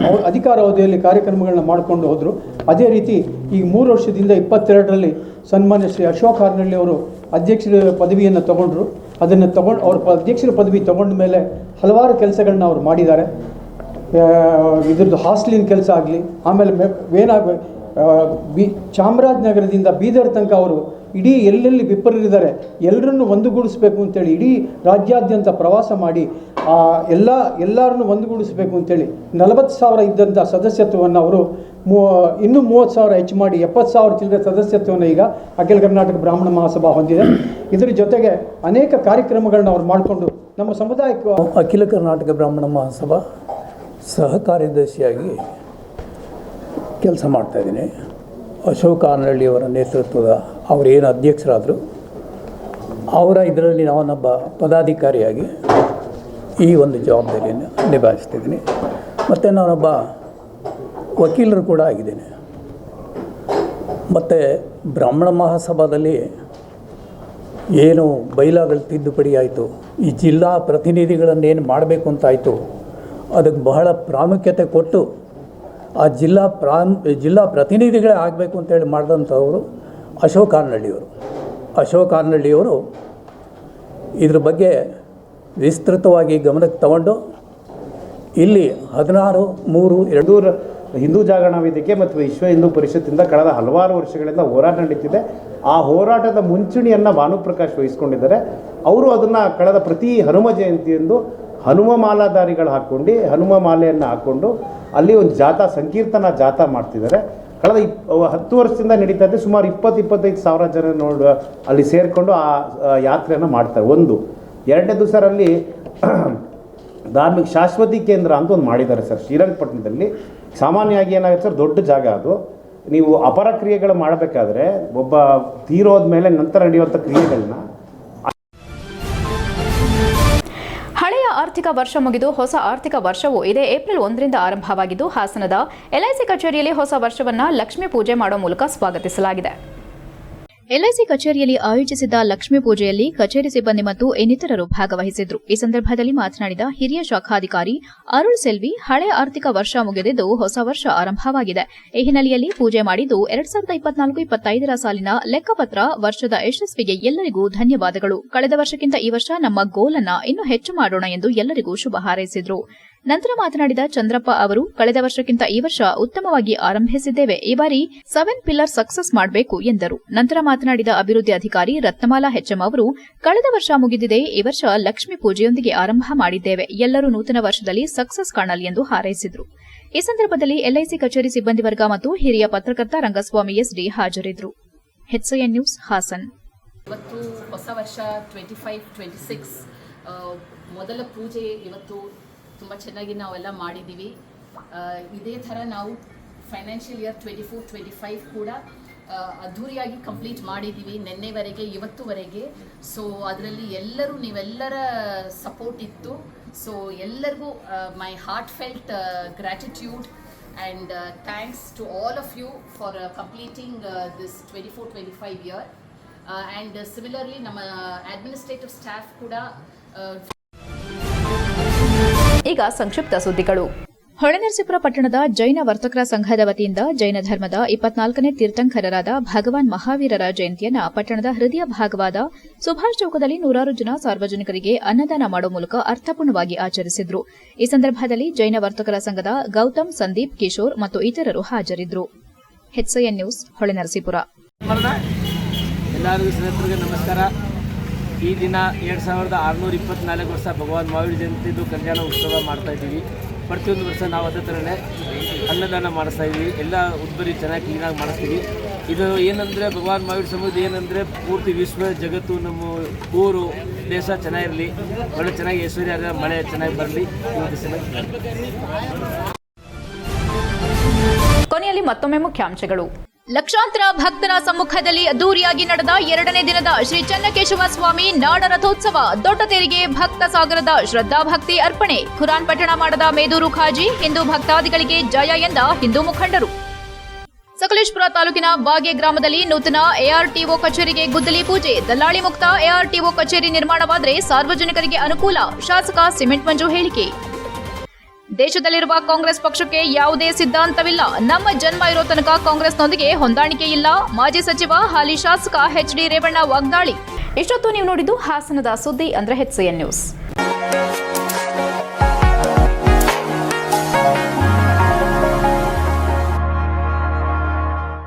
ಅವ್ರ ಅಧಿಕಾರಾವಧಿಯಲ್ಲಿ ಕಾರ್ಯಕ್ರಮಗಳನ್ನ ಮಾಡಿಕೊಂಡು ಹೋದರು. ಅದೇ ರೀತಿ ಈ ಮೂರು ವರ್ಷದಿಂದ ಇಪ್ಪತ್ತೆರಡರಲ್ಲಿ ಸನ್ಮಾನ್ಯ ಶ್ರೀ ಅಶೋಕ್ ಹಾರ್ನಳ್ಳಿ ಅವರು ಅಧ್ಯಕ್ಷರ ಪದವಿಯನ್ನು ತಗೊಂಡ್ರು. ಅದನ್ನು ತಗೊಂಡು, ಅವ್ರ ಅಧ್ಯಕ್ಷರ ಪದವಿ ತಗೊಂಡ ಮೇಲೆ ಹಲವಾರು ಕೆಲಸಗಳನ್ನ ಅವ್ರು ಮಾಡಿದ್ದಾರೆ. ಇದ್ರದ್ದು ಹಾಸ್ಟ್ಲಿನ ಕೆಲಸ ಆಗಲಿ, ಆಮೇಲೆ ಏನಾಗ ಬಿ, ಚಾಮರಾಜನಗರದಿಂದ ಬೀದರ್ ತನಕ ಅವರು ಇಡೀ ಎಲ್ಲೆಲ್ಲಿ ವಿಫಲರಿದ್ದಾರೆ ಎಲ್ಲರನ್ನು ಒಂದುಗೂಡಿಸ್ಬೇಕು ಅಂತೇಳಿ, ಇಡೀ ರಾಜ್ಯಾದ್ಯಂತ ಪ್ರವಾಸ ಮಾಡಿ, ಆ ಎಲ್ಲ, ಎಲ್ಲರನ್ನು ಒಂದುಗೂಡಿಸ್ಬೇಕು ಅಂತೇಳಿ ನಲವತ್ತು ಸಾವಿರ ಇದ್ದಂಥ ಸದಸ್ಯತ್ವವನ್ನು ಅವರು ಮೂ, ಇನ್ನೂ ಮೂವತ್ತು ಸಾವಿರ ಹೆಚ್ಚು ಮಾಡಿ, ಎಪ್ಪತ್ತು ಸಾವಿರ ಚಿಲ್ಲರೆ ಸದಸ್ಯತ್ವವನ್ನು ಈಗ ಅಖಿಲ ಕರ್ನಾಟಕ ಬ್ರಾಹ್ಮಣ ಮಹಾಸಭಾ ಹೊಂದಿದೆ. ಇದರ ಜೊತೆಗೆ ಅನೇಕ ಕಾರ್ಯಕ್ರಮಗಳನ್ನ ಅವ್ರು ಮಾಡಿಕೊಂಡು ನಮ್ಮ ಸಮುದಾಯಕ್ಕೆ ಅಖಿಲ ಕರ್ನಾಟಕ ಬ್ರಾಹ್ಮಣ ಮಹಾಸಭಾ ಸಹ ಕಾರ್ಯದರ್ಶಿಯಾಗಿ ಕೆಲಸ ಮಾಡ್ತಾಯಿದ್ದೀನಿ ಅಶೋಕ್ ಆನಹಳ್ಳಿಯವರ ನೇತೃತ್ವದ ಅವರೇನು ಅಧ್ಯಕ್ಷರಾದರು, ಅವರ ಇದರಲ್ಲಿ ನಾನೊಬ್ಬ ಪದಾಧಿಕಾರಿಯಾಗಿ ಈ ಒಂದು ಜವಾಬ್ದಾರಿಯನ್ನು ನಿಭಾಯಿಸ್ತಿದ್ದೀನಿ. ಮತ್ತು ನಾನೊಬ್ಬ ವಕೀಲರು ಕೂಡ ಆಗಿದ್ದೇನೆ. ಮತ್ತು ಬ್ರಾಹ್ಮಣ ಮಹಾಸಭಾದಲ್ಲಿ ಏನು ಬೈಲಾಗಳು ತಿದ್ದುಪಡಿ ಆಯಿತು, ಈ ಜಿಲ್ಲಾ ಪ್ರತಿನಿಧಿಗಳನ್ನೇನು ಮಾಡಬೇಕು ಅಂತಾಯಿತು ಅದಕ್ಕೆ ಬಹಳ ಪ್ರಾಮುಖ್ಯತೆ ಕೊಟ್ಟು ಆ ಜಿಲ್ಲಾ ಪ್ರಾಂ, ಜಿಲ್ಲಾ ಪ್ರತಿನಿಧಿಗಳೇ ಆಗಬೇಕು ಅಂತೇಳಿ ಮಾಡಿದಂಥವರು ಅಶೋಕ್ ಆರ್ನಳ್ಳಿಯವರು. ಅಶೋಕ್ ಆರ್ನಳ್ಳಿಯವರು ಇದ್ರ ಬಗ್ಗೆ ವಿಸ್ತೃತವಾಗಿ ಗಮನಕ್ಕೆ ತಗೊಂಡು ಇಲ್ಲಿ ಹದಿನಾರು, ಮೂರು, ಎರಡು ಹಿಂದೂ ಜಾಗರಣ ವೇದಿಕೆ ಮತ್ತು ವಿಶ್ವ ಹಿಂದೂ ಪರಿಷತ್ತಿಂದ ಕಳೆದ ಹಲವಾರು ವರ್ಷಗಳಿಂದ ಹೋರಾಟ ನಡೀತಿದೆ. ಆ ಹೋರಾಟದ ಮುಂಚೂಣಿಯನ್ನು ಭಾನುಪ್ರಕಾಶ್ ವಹಿಸ್ಕೊಂಡಿದ್ದಾರೆ. ಅವರು ಅದನ್ನು ಕಳೆದ ಪ್ರತಿ ಹನುಮ ಜಯಂತಿಯಂದು ಹನುಮ ಮಾಲಾಧಾರಿಗಳು ಹಾಕ್ಕೊಂಡು ಹನುಮ ಮಾಲೆಯನ್ನು ಹಾಕ್ಕೊಂಡು ಅಲ್ಲಿ ಒಂದು ಜಾಥಾ, ಸಂಕೀರ್ತನ ಜಾಥಾ ಮಾಡ್ತಿದ್ದಾರೆ. ಕಳೆದ ಇಪ್ ಹತ್ತು ವರ್ಷದಿಂದ ನಡೀತಾ ಇದೆ. ಸುಮಾರು ಇಪ್ಪತ್ತು, ಇಪ್ಪತ್ತೈದು ಸಾವಿರ ಜನ ನೋಡಿ, ಅಲ್ಲಿ ಸೇರಿಕೊಂಡು ಆ ಯಾತ್ರೆಯನ್ನು ಮಾಡ್ತಾರೆ. ಒಂದು, ಎರಡನೇ ಸರ್ ಅಲ್ಲಿ ಧಾರ್ಮಿಕ ಶಾಶ್ವತಿ ಕೇಂದ್ರ ಅಂತ ಒಂದು ಮಾಡಿದ್ದಾರೆ ಸರ್. ಶ್ರೀರಂಗಪಟ್ಟಣದಲ್ಲಿ ಸಾಮಾನ್ಯವಾಗಿ ಏನಾಗುತ್ತೆ ಸರ್, ದೊಡ್ಡ ಜಾಗ ಅದು. ನೀವು ಅಪರ ಕ್ರಿಯೆಗಳು ಮಾಡಬೇಕಾದ್ರೆ, ಒಬ್ಬ ತೀರೋದ ಮೇಲೆ ನಂತರ ನಡೆಯುವಂಥ ಕ್ರಿಯೆಗಳನ್ನ ಆರ್ಥಿಕ ವರ್ಷ ಮುಗಿದು ಹೊಸ ಆರ್ಥಿಕ ವರ್ಷವು ಇದೇ. ಏಪ್ರಿಲ್ ಒಂದರಿಂದ ಆರಂಭವಾಗಿದ್ದು ಹಾಸನದ ಎಲ್ಐಸಿ ಕಚೇರಿಯಲ್ಲಿ ಹೊಸ ವರ್ಷವನ್ನ ಲಕ್ಷ್ಮೀ ಪೂಜೆ ಮಾಡುವ ಮೂಲಕ ಸ್ವಾಗತಿಸಲಾಗಿದೆ. ಎಲ್ಐಸಿ ಕಚೇರಿಯಲ್ಲಿ ಆಯೋಜಿಸಿದ್ದ ಲಕ್ಷ್ಮೀ ಪೂಜೆಯಲ್ಲಿ ಕಚೇರಿ ಸಿಬ್ಬಂದಿ ಮತ್ತು ಇನ್ನಿತರರು ಭಾಗವಹಿಸಿದ್ರು. ಈ ಸಂದರ್ಭದಲ್ಲಿ ಮಾತನಾಡಿದ ಹಿರಿಯ ಶಾಖಾಧಿಕಾರಿ ಅರುಳ್ ಸೆಲ್ವಿ, ಹಳೆ ಆರ್ಥಿಕ ವರ್ಷ ಮುಗಿದಿದ್ದು ಹೊಸ ವರ್ಷ ಆರಂಭವಾಗಿದೆ. ಈ ಹಿನ್ನೆಲೆಯಲ್ಲಿ ಪೂಜೆ ಮಾಡಿದ್ದು ಎರಡ್ ಸಾವಿರದ ಇಪ್ಪತ್ನಾಲ್ಕು ಇಪ್ಪತ್ತೈದರ ಸಾಲಿನ ಲೆಕ್ಕಪತ್ರ ವರ್ಷದ ಯಶಸ್ವಿಗೆ ಎಲ್ಲರಿಗೂ ಧನ್ಯವಾದಗಳು. ಕಳೆದ ವರ್ಷಕ್ಕಿಂತ ಈ ವರ್ಷ ನಮ್ಮ ಗೋಲನ್ನ ಇನ್ನೂ ಹೆಚ್ಚು ಮಾಡೋಣ ಎಂದು ಎಲ್ಲರಿಗೂ ಶುಭ ಹಾರೈಸಿದ್ರು. ನಂತರ ಮಾತನಾಡಿದ ಚಂದ್ರಪ್ಪ ಅವರು, ಕಳೆದ ವರ್ಷಕ್ಕಿಂತ ಈ ವರ್ಷ ಉತ್ತಮವಾಗಿ ಆರಂಭಿಸಿದ್ದೇವೆ. ಈ ಬಾರಿ ಸೆವೆನ್ ಪಿಲ್ಲರ್ ಸಕ್ಸಸ್ ಮಾಡಬೇಕು ಎಂದರು. ನಂತರ ಮಾತನಾಡಿದ ಅಭಿವೃದ್ಧಿ ಅಧಿಕಾರಿ ರತ್ನಮಾಲಾ ಹೆಚ್ಎಂ ಅವರು, ಕಳೆದ ವರ್ಷ ಮುಗಿದಿದೆ. ಈ ವರ್ಷ ಲಕ್ಷ್ಮೀ ಪೂಜೆಯೊಂದಿಗೆ ಆರಂಭ ಮಾಡಿದ್ದೇವೆ. ಎಲ್ಲರೂ ನೂತನ ವರ್ಷದಲ್ಲಿ ಸಕ್ಸಸ್ ಕಾಣಲಿ ಎಂದು ಹಾರೈಸಿದರು. ಈ ಸಂದರ್ಭದಲ್ಲಿ ಎಲ್ಐಸಿ ಕಚೇರಿ ಸಿಬ್ಬಂದಿ ವರ್ಗ ಮತ್ತು ಹಿರಿಯ ಪತ್ರಕರ್ತ ರಂಗಸ್ವಾಮಿ ಎಸ್ಡಿ ಹಾಜರಿದ್ದರು ನ್ಯೂಸ್, ಹಾಸನ್. ಇವತ್ತು ಹೊಸ ವರ್ಷ ಟ್ವೆಂಟಿ ಫೈವ್ ಟ್ವೆಂಟಿ ಸಿಕ್ಸ್ ಮೊದಲ ಪೂಜೆ ಇವತ್ತು ತುಂಬ ಚೆನ್ನಾಗಿ ನಾವೆಲ್ಲ ಮಾಡಿದ್ದೀವಿ. ಇದೇ ಥರ ನಾವು financial year twenty four twenty five ಕೂಡ ಅದ್ಧೂರಿಯಾಗಿ ಕಂಪ್ಲೀಟ್ ಮಾಡಿದ್ದೀವಿ ನಿನ್ನೆವರೆಗೆ, ಇವತ್ತುವರೆಗೆ. ಸೊ ಅದರಲ್ಲಿ ಎಲ್ಲರೂ ನೀವೆಲ್ಲರ ಸಪೋರ್ಟ್ ಇತ್ತು. ಸೊ ಎಲ್ಲರಿಗೂ my heartfelt gratitude and thanks to all of you for completing this twenty four twenty five year and similarly ನಮ್ಮ ಅಡ್ಮಿನಿಸ್ಟ್ರೇಟಿವ್ ಸ್ಟಾಫ್ ಕೂಡ ಈಗ ಸಂಕ್ಷಿಪ್ತ ಸುದ್ದಿಗಳು. ಹೊಳೆನರಸೀಪುರ ಪಟ್ಟಣದ ಜೈನ ವರ್ತಕರ ಸಂಘದ ವತಿಯಿಂದ ಜೈನ ಧರ್ಮದ ಇಪ್ಪತ್ನಾಲ್ಕನೇ ತೀರ್ಥಂಕರರಾದ ಭಗವಾನ್ ಮಹಾವೀರರ ಜಯಂತಿಯನ್ನು ಪಟ್ಟಣದ ಹೃದಯ ಭಾಗವಾದ ಸುಭಾಷ್ ಚೌಕದಲ್ಲಿ ನೂರಾರು ಜನ ಸಾರ್ವಜನಿಕರಿಗೆ ಅನ್ನದಾನ ಮಾಡುವ ಮೂಲಕ ಅರ್ಥಪೂರ್ಣವಾಗಿ ಆಚರಿಸಿದ್ರು. ಈ ಸಂದರ್ಭದಲ್ಲಿ ಜೈನ ವರ್ತಕರ ಸಂಘದ ಗೌತಮ್ ಸಂದೀಪ್ ಕಿಶೋರ್ ಮತ್ತು ಇತರರು ಹಾಜರಿದ್ದರು ನ್ಯೂಸ್ ಹೊಳೆನರಸೀಪುರ. ಎಲ್ಲರಿಗೂ ಸ್ನೇಹಿತರಿಗೆ ನಮಸ್ಕಾರ. ಈ ದಿನ ಎರಡು ಸಾವಿರದ ಆರುನೂರ ಇಪ್ಪತ್ನಾಲ್ಕು ವರ್ಷ ಭಗವಾನ್ ಮಹಾವೀರ ಜಯಂತಿದು ಕಲ್ಯಾಣ ಉತ್ಸವ ಮಾಡ್ತಾ ಇದ್ದೀವಿ. ಪ್ರತಿಯೊಂದು ವರ್ಷ ನಾವು ಅದೇ ಥರನೇ ಅನ್ನದಾನ ಮಾಡಿಸ್ತಾ ಇದ್ದೀವಿ. ಎಲ್ಲ ಉದ್ಬರಿ ಚೆನ್ನಾಗಿ ಕ್ಲೀನಾಗಿ ಮಾಡಿಸ್ತೀವಿ. ಇದು ಏನಂದರೆ ಭಗವಾನ್ ಮಹಾವೀರ ಸಮುದಾಯ ಏನಂದರೆ ಪೂರ್ತಿ ವಿಶ್ವ ಜಗತ್ತು, ನಮ್ಮ ಊರು, ದೇಶ ಚೆನ್ನಾಗಿರಲಿ. ಒಳ್ಳೆ ಚೆನ್ನಾಗಿ ಐಶ್ವರ್ಯ ಮಳೆ ಚೆನ್ನಾಗಿ ಬರಲಿ. ಕೊನೆಯಲ್ಲಿ ಮತ್ತೊಮ್ಮೆ ಮುಖ್ಯಾಂಶಗಳು. ಲಕ್ಷಾಂತರ ಭಕ್ತರ ಸಮ್ಮುಖದಲ್ಲಿ ಅದ್ದೂರಿಯಾಗಿ ನಡೆದ ಎರಡನೇ ದಿನದ ಶ್ರೀ ಚನ್ನಕೇಶವ ಸ್ವಾಮಿ ನಾಡ ರಥೋತ್ಸವ ದೊಡ್ಡ ತೆರಿಗೆ ಭಕ್ತ ಸಾಗರದ ಶ್ರದ್ಧಾಭಕ್ತಿ ಅರ್ಪಣೆ. ಖುರಾನ್ ಪಠಣ ಮಾಡದ ಮೇದೂರು ಖಾಜಿ, ಹಿಂದೂ ಭಕ್ತಾದಿಗಳಿಗೆ ಜಯ ಎಂದ ಹಿಂದೂ ಮುಖಂಡರು. ಸಕಲೇಶ್ಪುರ ತಾಲೂಕಿನ ಬಾಗೆ ಗ್ರಾಮದಲ್ಲಿ ನೂತನ ಎಆರ್ಟಿಒ ಕಚೇರಿಗೆ ಗುದ್ದಲಿ ಪೂಜೆ. ದಲ್ಲಾಳಿ ಮುಕ್ತ ಎಆರ್ಟಿಒ ಕಚೇರಿ ನಿರ್ಮಾಣವಾದರೆ ಸಾರ್ವಜನಿಕರಿಗೆ ಅನುಕೂಲ. ಶಾಸಕ ಸಿಮೆಂಟ್ ಮಂಜು ಹೇಳಿಕೆ. ದೇಶದಲ್ಲಿರುವ ಕಾಂಗ್ರೆಸ್ ಪಕ್ಷಕ್ಕೆ ಯಾವುದೇ ಸಿದ್ಧಾಂತವಿಲ್ಲ. ನಮ್ಮ ಜನ್ಮ ಇರೋ ತನಕ ಕಾಂಗ್ರೆಸ್ನೊಂದಿಗೆ ಹೊಂದಾಣಿಕೆ ಇಲ್ಲ. ಮಾಜಿ ಸಚಿವ, ಹಾಲಿ ಶಾಸಕ ಎಚ್ ಡಿ ರೇವಣ್ಣ ವಾಗ್ದಾಳಿ. ಇಷ್ಟೊತ್ತು ನೀವು ನೋಡಿದ್ದು ಹಾಸನದ ಸುದ್ದಿ ಅಂದ್ರೆ ಹೆಚ್ ನ್ಯೂಸ್.